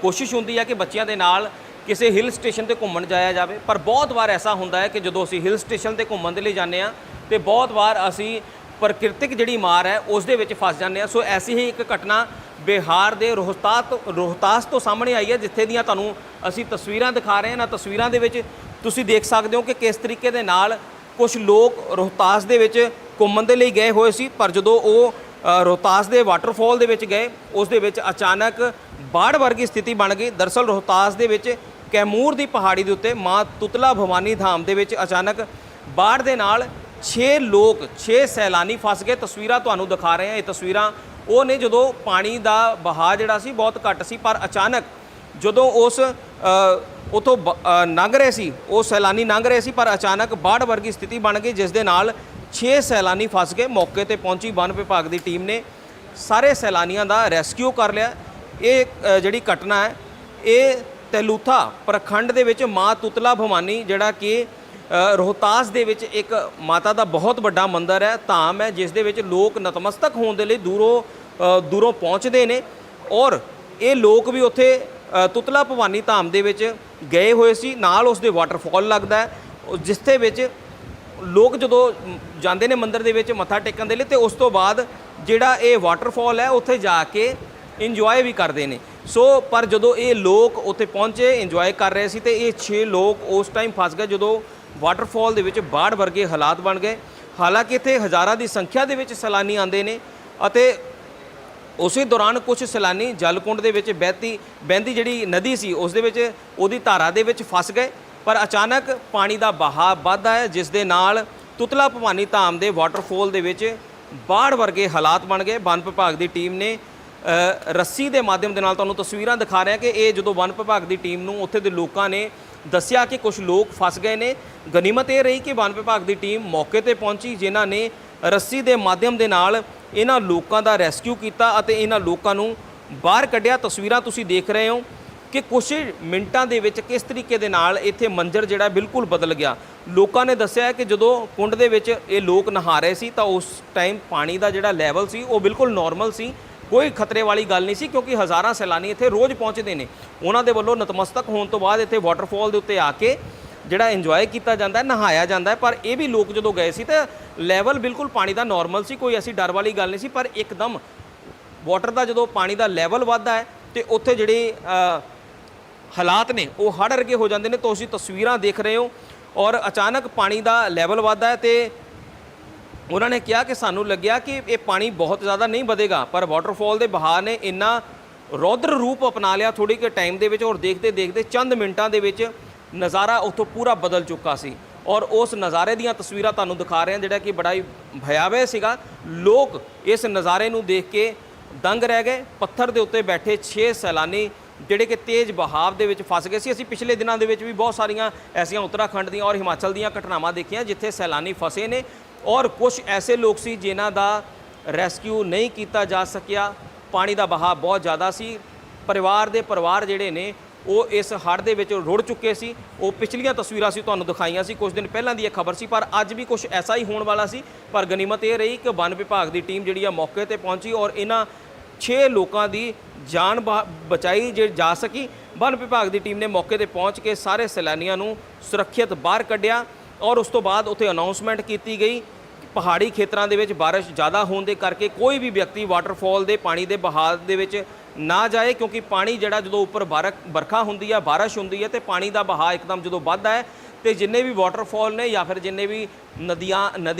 ਕੋਸ਼ਿਸ਼ ਹੁੰਦੀ ਹੈ ਕਿ ਬੱਚਿਆਂ ਦੇ ਨਾਲ ਕਿਸੇ ਹਿਲ ਸਟੇਸ਼ਨ ਤੇ ਘੁੰਮਣ ਜਾਇਆ ਜਾਵੇ। ਪਰ ਬਹੁਤ ਵਾਰ ਐਸਾ ਹੁੰਦਾ ਹੈ ਕਿ ਜਦੋਂ ਅਸੀਂ ਹਿਲ ਸਟੇਸ਼ਨ ਤੇ ਘੁੰਮਣ ਦੇ ਲਈ ਜਾਂਦੇ ਆ ਤੇ ਬਹੁਤ ਵਾਰ ਅਸੀਂ ਪ੍ਰਕਿਰਤਿਕ ਜਿਹੜੀ ਮਾਰ ਹੈ, ਉਸ ਦੇ ਵਿੱਚ ਫਸ ਜਾਂਦੇ ਆ ਸੋ ਐਸੀ ਹੀ ਇੱਕ ਘਟਨਾ ਬਿਹਾਰ ਦੇ ਰੋਹਤਾਸ ਤੋਂ ਰੋਹਤਾਸ ਤੋਂ ਸਾਹਮਣੇ ਆਈ ਹੈ, ਜਿੱਥੇ ਦੀਆਂ ਤੁਹਾਨੂੰ ਅਸੀਂ ਤਸਵੀਰਾਂ ਦਿਖਾ ਰਹੇ ਹਾਂ। ਨਾ ਤਸਵੀਰਾਂ ਦੇ ਵਿੱਚ ਤੁਸੀਂ ਦੇਖ ਸਕਦੇ ਹੋ ਕਿ ਕਿਸ ਤਰੀਕੇ ਦੇ ਨਾਲ ਕੁਝ ਲੋਕ ਰੋਹਤਾਸ ਦੇ ਵਿੱਚ ਘੁੰਮਣ ਦੇ ਲਈ ਗਏ ਹੋਏ ਸੀ। ਪਰ ਜਦੋਂ ਉਹ ਰੋਹਤਾਸ ਦੇ ਵਾਟਰਫਾਲ ਦੇ ਵਿੱਚ ਗਏ। ਉਸ ਦੇ ਵਿੱਚ ਅਚਾਨਕ ਬਾੜ ਵਰਗੀ ਸਥਿਤੀ ਬਣ ਗਈ। ਦਰਸਲ ਰੋਹਤਾਸ ਦੇ ਵਿੱਚ ਕੈਮੂਰ ਦੀ ਪਹਾੜੀ ਦੇ ਉੱਤੇ ਮਾਂ ਤੁਤਲਾ ਭਵਾਨੀ ਧਾਮ ਦੇ ਵਿੱਚ ਅਚਾਨਕ ਬਾੜ ਦੇ ਨਾਲ 6 ਲੋਕ 6 ਸੈਲਾਨੀ ਫਸ ਗਏ। ਤਸਵੀਰਾਂ ਤੁਹਾਨੂੰ ਦਿਖਾ ਰਹੇ ਹਾਂ। ਇਹ ਤਸਵੀਰਾਂ ਉਹ ਨੇ ਜਦੋਂ ਪਾਣੀ ਦਾ ਬਹਾਅ ਜਿਹੜਾ ਸੀ ਬਹੁਤ ਘੱਟ ਸੀ ਪਰ ਅਚਾਨਕ ਜਦੋਂ ਉਸ ਅ, ਉੱਥੋਂ ਬ- ਅ, ਲੰਘ ਰਹੇ ਸੀ ਉਹ ਸੈਲਾਨੀ ਲੰਘ ਰਹੇ ਸੀ ਪਰ ਅਚਾਨਕ ਬਾੜ ਵਰਗੀ ਸਥਿਤੀ ਬਣ ਗਈ ਜਿਸ ਦੇ ਨਾਲ 6 ਸੈਲਾਨੀ ਫਸ ਗਏ। ਮੌਕੇ ਤੇ ਪਹੁੰਚੀ ਵਨ ਵਿਭਾਗ ਦੀ ਟੀਮ ਨੇ ਸਾਰੇ ਸੈਲਾਨੀਆਂ ਦਾ ਰੈਸਕਿਊ ਕਰ ਲਿਆ। ਇਹ ਜਿਹੜੀ ਘਟਨਾ ਹੈ, ਇਹ ਤੈਲੂਥਾ ਪ੍ਰਖੰਡ ਦੇ ਵਿੱਚ ਮਾਂ ਤੁਤਲਾ ਭਵਾਨੀ, ਜਿਹੜਾ ਕਿ ਰੋਹਤਾਸ ਦੇ ਵਿੱਚ ਇੱਕ ਮਾਤਾ ਦਾ ਬਹੁਤ ਵੱਡਾ ਮੰਦਿਰ ਹੈ, ਧਾਮ ਹੈ, ਜਿਸ ਦੇ ਵਿੱਚ ਲੋਕ ਨਤਮਸਤਕ ਹੋਣ ਦੇ ਲਈ ਦੂਰੋਂ ਦੂਰੋਂ ਪਹੁੰਚਦੇ ਨੇ। ਔਰ ਇਹ ਲੋਕ ਵੀ ਉੱਥੇ ਤੁਤਲਾ ਭਵਾਨੀ ਧਾਮ ਦੇ ਵਿੱਚ ਗਏ ਹੋਏ ਸੀ। ਨਾਲ ਉਸ ਦੇ ਵਾਟਰਫਾਲ ਲੱਗਦਾ ਜਿਸ ਦੇ ਵਿੱਚ ਲੋਕ ਜਦੋਂ ਜਾਂਦੇ ਨੇ ਮੰਦਿਰ ਦੇ ਵਿੱਚ ਮੱਥਾ ਟੇਕਣ ਦੇ ਲਈ ਤੇ ਉਸ ਤੋਂ ਬਾਅਦ ਜਿਹੜਾ ਇਹ ਵਾਟਰਫਾਲ ਹੈ, ਉੱਥੇ ਜਾ ਕੇ ਇੰਜੋਏ ਵੀ ਕਰਦੇ ਨੇ। ਸੋ ਪਰ ਜਦੋਂ ਇਹ ਲੋਕ ਉੱਥੇ ਪਹੁੰਚੇ ਇੰਜੋਏ ਕਰ ਰਹੇ ਸੀ ਤੇ ਇਹ 6 ਲੋਕ ਉਸ ਟਾਈਮ ਫਸ ਗਏ ਜਦੋਂ ਵਾਟਰਫਾਲ ਦੇ ਵਿੱਚ ਬਾੜ ਵਰਗੇ ਹਾਲਾਤ ਬਣ ਗਏ। ਹਾਲਾਂਕਿ ਇੱਥੇ ਹਜ਼ਾਰਾਂ ਦੀ ਸੰਖਿਆ ਦੇ ਵਿੱਚ ਸੈਲਾਨੀ ਆਉਂਦੇ ਨੇ ਅਤੇ ਉਸੇ ਦੌਰਾਨ ਕੁਝ ਸੈਲਾਨੀ ਜਲਕੁੰਡ ਦੇ ਵਿੱਚ ਬਹਿਤੀ, ਬਹਿੰਦੀ ਜਿਹੜੀ ਨਦੀ ਸੀ, ਉਸ ਦੇ ਵਿੱਚ ਉਹਦੀ ਧਾਰਾ ਦੇ ਵਿੱਚ ਫਸ ਗਏ। ਪਰ ਅਚਾਨਕ ਪਾਣੀ ਦਾ ਬਹਾਅ ਵੱਧਦਾ ਹੈ, ਜਿਸ ਦੇ ਨਾਲ ਤੁਤਲਾ ਭਵਾਨੀ ਧਾਮ ਦੇ ਵਾਟਰਫਾਲ ਦੇ ਵਿੱਚ ਬਾੜ ਵਰਗੇ ਹਾਲਾਤ ਬਣ ਗਏ। ਵਨ ਵਿਭਾਗ ਦੀ ਟੀਮ ਨੇ ਰੱਸੀ ਦੇ ਮਾਧਿਅਮ ਦੇ ਨਾਲ ਤੁਹਾਨੂੰ ਤਸਵੀਰਾਂ ਦਿਖਾ ਰਿਹਾ ਕਿ ਇਹ ਜਦੋਂ ਵਨ ਵਿਭਾਗ ਦੀ ਟੀਮ ਨੂੰ ਉੱਥੇ ਦੇ ਲੋਕਾਂ ਨੇ ਦੱਸਿਆ ਕਿ ਕੁਝ ਲੋਕ ਫਸ ਗਏ ਨੇ, ਗਨੀਮਤ ਇਹ ਰਹੀ ਕਿ ਵਨ ਵਿਭਾਗ ਦੀ ਟੀਮ ਮੌਕੇ ਤੇ ਪਹੁੰਚੀ, ਜਿਨ੍ਹਾਂ ਨੇ ਰੱਸੀ ਦੇ ਮਾਧਿਅਮ ਦੇ ਨਾਲ ਇਹਨਾਂ ਲੋਕਾਂ ਦਾ ਰੈਸਕਿਊ ਕੀਤਾ ਅਤੇ ਇਹਨਾਂ ਲੋਕਾਂ ਨੂੰ ਬਾਹਰ ਕੱਢਿਆ। ਤਸਵੀਰਾਂ ਤੁਸੀਂ ਦੇਖ ਰਹੇ ਹੋ। ਕਿ ਕੁਝ ਮਿੰਟਾਂ ਦੇ ਵਿੱਚ ਕਿਸ ਤਰੀਕੇ ਦੇ ਨਾਲ ਇੱਥੇ ਮੰਜ਼ਰ ਜਿਹੜਾ ਬਿਲਕੁਲ ਬਦਲ ਗਿਆ। ਲੋਕਾਂ ਨੇ ਦੱਸਿਆ ਕਿ ਜਦੋਂ ਕੁੰਡ ਦੇ ਵਿੱਚ ਇਹ ਲੋਕ ਨਹਾ ਰਹੇ ਸੀ ਤਾਂ ਉਸ ਟਾਈਮ ਪਾਣੀ ਦਾ ਜਿਹੜਾ ਲੈਵਲ ਸੀ ਉਹ ਬਿਲਕੁਲ ਨਾਰਮਲ ਸੀ। ਕੋਈ ਖਤਰੇ ਵਾਲੀ ਗੱਲ ਨਹੀਂ ਸੀ ਕਿਉਂਕਿ ਹਜ਼ਾਰਾਂ ਸੈਲਾਨੀ ਇੱਥੇ ਰੋਜ਼ ਪਹੁੰਚਦੇ ਨੇ। ਉਹਨਾਂ ਦੇ ਵੱਲੋਂ ਨਤਮਸਤਕ ਹੋਣ ਤੋਂ ਬਾਅਦ ਇੱਥੇ ਵਾਟਰਫਾਲ ਦੇ ਉੱਤੇ ਆ ਕੇ ਜਿਹੜਾ ਇੰਜੋਏ ਕੀਤਾ ਜਾਂਦਾ ਨਹਾਇਆ ਜਾਂਦਾ ਪਰ ਇਹ ਵੀ ਲੋਕ ਜਦੋਂ ਗਏ ਸੀ ਤਾਂ ਲੈਵਲ ਬਿਲਕੁਲ ਪਾਣੀ ਦਾ ਨਾਰਮਲ ਸੀ, ਕੋਈ ਐਸੀ ਡਰ ਵਾਲੀ ਗੱਲ ਨਹੀਂ ਸੀ। ਪਰ ਇੱਕਦਮ ਵਾਟਰ ਦਾ ਜਦੋਂ ਪਾਣੀ ਦਾ ਲੈਵਲ ਵੱਧਦਾ ਹੈ ਤੇ ਉੱਥੇ ਜਿਹੜੇ ਹਾਲਾਤ ਨੇ, ਉਹ ਹੜ੍ਹ ਵਰਗੇ ਹੋ ਜਾਂਦੇ ਨੇ ਤਾਂ ਤੁਸੀਂ ਤਸਵੀਰਾਂ ਦੇਖ ਰਹੇ ਹੋ ਔਰ ਅਚਾਨਕ ਪਾਣੀ ਦਾ ਲੈਵਲ ਵੱਧਦਾ ਹੈ ਤੇ ਉਹਨਾਂ ਨੇ ਕਿਹਾ ਕਿ ਸਾਨੂੰ ਲੱਗਿਆ ਕਿ ਇਹ ਪਾਣੀ ਬਹੁਤ ਜ਼ਿਆਦਾ ਨਹੀਂ ਵਧੇਗਾ, ਪਰ ਵਾਟਰਫਾਲ ਦੇ ਬਹਾਅ ਨੇ ਇੰਨਾ ਰੌਦਰ ਰੂਪ ਅਪਣਾ ਲਿਆ ਥੋੜੀ ਕਿ ਟਾਈਮ ਦੇ ਵਿੱਚ ਔਰ ਦੇਖਦੇ ਦੇਖਦੇ ਚੰਦ ਮਿੰਟਾਂ ਦੇ ਵਿੱਚ ਨਜ਼ਾਰਾ ਉੱਥੋਂ ਪੂਰਾ ਬਦਲ ਚੁੱਕਾ ਸੀ ਔਰ ਉਸ ਨਜ਼ਾਰੇ ਦੀਆਂ ਤਸਵੀਰਾਂ ਤੁਹਾਨੂੰ ਦਿਖਾ ਰਹੇ ਹਾਂ, ਜਿਹੜਾ ਕਿ ਬੜਾ ਹੀ ਭਿਆਵਹ ਸੀਗਾ। ਲੋਕ ਇਸ ਨਜ਼ਾਰੇ ਨੂੰ ਦੇਖ ਕੇ ਦੰਗ ਰਹਿ ਗਏ, ਪੱਥਰ ਦੇ ਉੱਤੇ ਬੈਠੇ 6 ਸੈਲਾਨੀ ਜਿਹੜੇ ਕਿ ਤੇਜ਼ ਬਹਾਵ ਦੇ ਵਿੱਚ ਫਸ ਗਏ ਸੀ। ਅਸੀਂ ਪਿਛਲੇ ਦਿਨਾਂ ਦੇ ਵਿੱਚ ਵੀ ਬਹੁਤ ਸਾਰੀਆਂ ਐਸੀਆਂ ਉੱਤਰਾਖੰਡ ਦੀਆਂ ਔਰ ਹਿਮਾਚਲ ਦੀਆਂ ਘਟਨਾਵਾਂ ਦੇਖੀਆਂ, ਜਿੱਥੇ ਸੈਲਾਨੀ ਫਸੇ ਨੇ ਔਰ ਕੁਝ ਐਸੇ ਲੋਕ ਸੀ ਜਿਨ੍ਹਾਂ ਦਾ ਰੈਸਕਿਊ ਨਹੀਂ ਕੀਤਾ ਜਾ ਸਕਿਆ। ਪਾਣੀ ਦਾ ਬਹਾਅ ਬਹੁਤ ਜ਼ਿਆਦਾ ਸੀ। ਪਰਿਵਾਰ ਦੇ ਪਰਿਵਾਰ ਜਿਹੜੇ ਨੇ, ਉਹ ਇਸ ਹੜ੍ਹ ਦੇ ਵਿੱਚ ਰੁੜ ਚੁੱਕੇ ਸੀ। ਉਹ ਪਿਛਲੀਆਂ ਤਸਵੀਰਾਂ ਸੀ ਤੁਹਾਨੂੰ ਦਿਖਾਈਆਂ ਸੀ। ਕੁਝ ਦਿਨ ਪਹਿਲਾਂ ਦੀ ਇਹ ਖਬਰ ਸੀ, ਪਰ ਅੱਜ ਵੀ ਕੁਝ ਐਸਾ ਹੀ ਹੋਣ ਵਾਲਾ ਸੀ। ਪਰ ਗਨੀਮਤ ਇਹ ਰਹੀ ਕਿ ਵਨ ਵਿਭਾਗ ਦੀ ਟੀਮ ਜਿਹੜੀ ਆ ਮੌਕੇ ਤੇ ਪਹੁੰਚੀ ਔਰ ਇਹਨਾਂ 6 ਲੋਕਾਂ ਦੀ ਜਾਨ ਬਾ- ਬਚਾਈ ਜੇ ਜਾ ਸਕੀ ਵਨ ਵਿਭਾਗ ਦੀ ਟੀਮ ਨੇ ਮੌਕੇ ਤੇ ਪਹੁੰਚ ਕੇ ਸਾਰੇ ਸੈਲਾਨੀਆਂ ਨੂੰ ਸੁਰੱਖਿਅਤ ਬਾਹਰ ਕੱਢਿਆ ਔਰ ਉਸ ਤੋਂ ਬਾਅਦ ਉੱਥੇ ਅਨਾਉਂਸਮੈਂਟ ਕੀਤੀ ਗਈ। ਪਹਾੜੀ ਖੇਤਰਾਂ ਦੇ ਵਿੱਚ ਬਾਰਿਸ਼ ਜ਼ਿਆਦਾ ਹੋਣ ਦੇ ਕਰਕੇ ਕੋਈ ਵੀ ਵਿਅਕਤੀ ਵਾਟਰਫਾਲ ਦੇ ਪਾਣੀ ਦੇ ਬਹਾਅ ਦੇ ਵਿੱਚ ਨਾ ਜਾਏ ਕਿਉਂਕਿ ਪਾਣੀ ਜਿਹੜਾ ਜਦੋਂ ਉੱਪਰ ਬਾਰਕ ਬਰਖਾ ਹੁੰਦੀ ਹੈ ਬਾਰਿਸ਼ ਹੁੰਦੀ ਹੈ ਤੇ ਪਾਣੀ ਦਾ ਬਹਾਅ ਇੱਕਦਮ ਜਦੋਂ ਵੱਧਦਾ ਹੈ ਤੇ ਜਿੰਨੇ ਵੀ ਵਾਟਰਫਾਲ ਨੇ ਜਾਂ ਫਿਰ ਜਿੰਨੇ ਵੀ ਨਦੀਆਂ, ਨਦੀ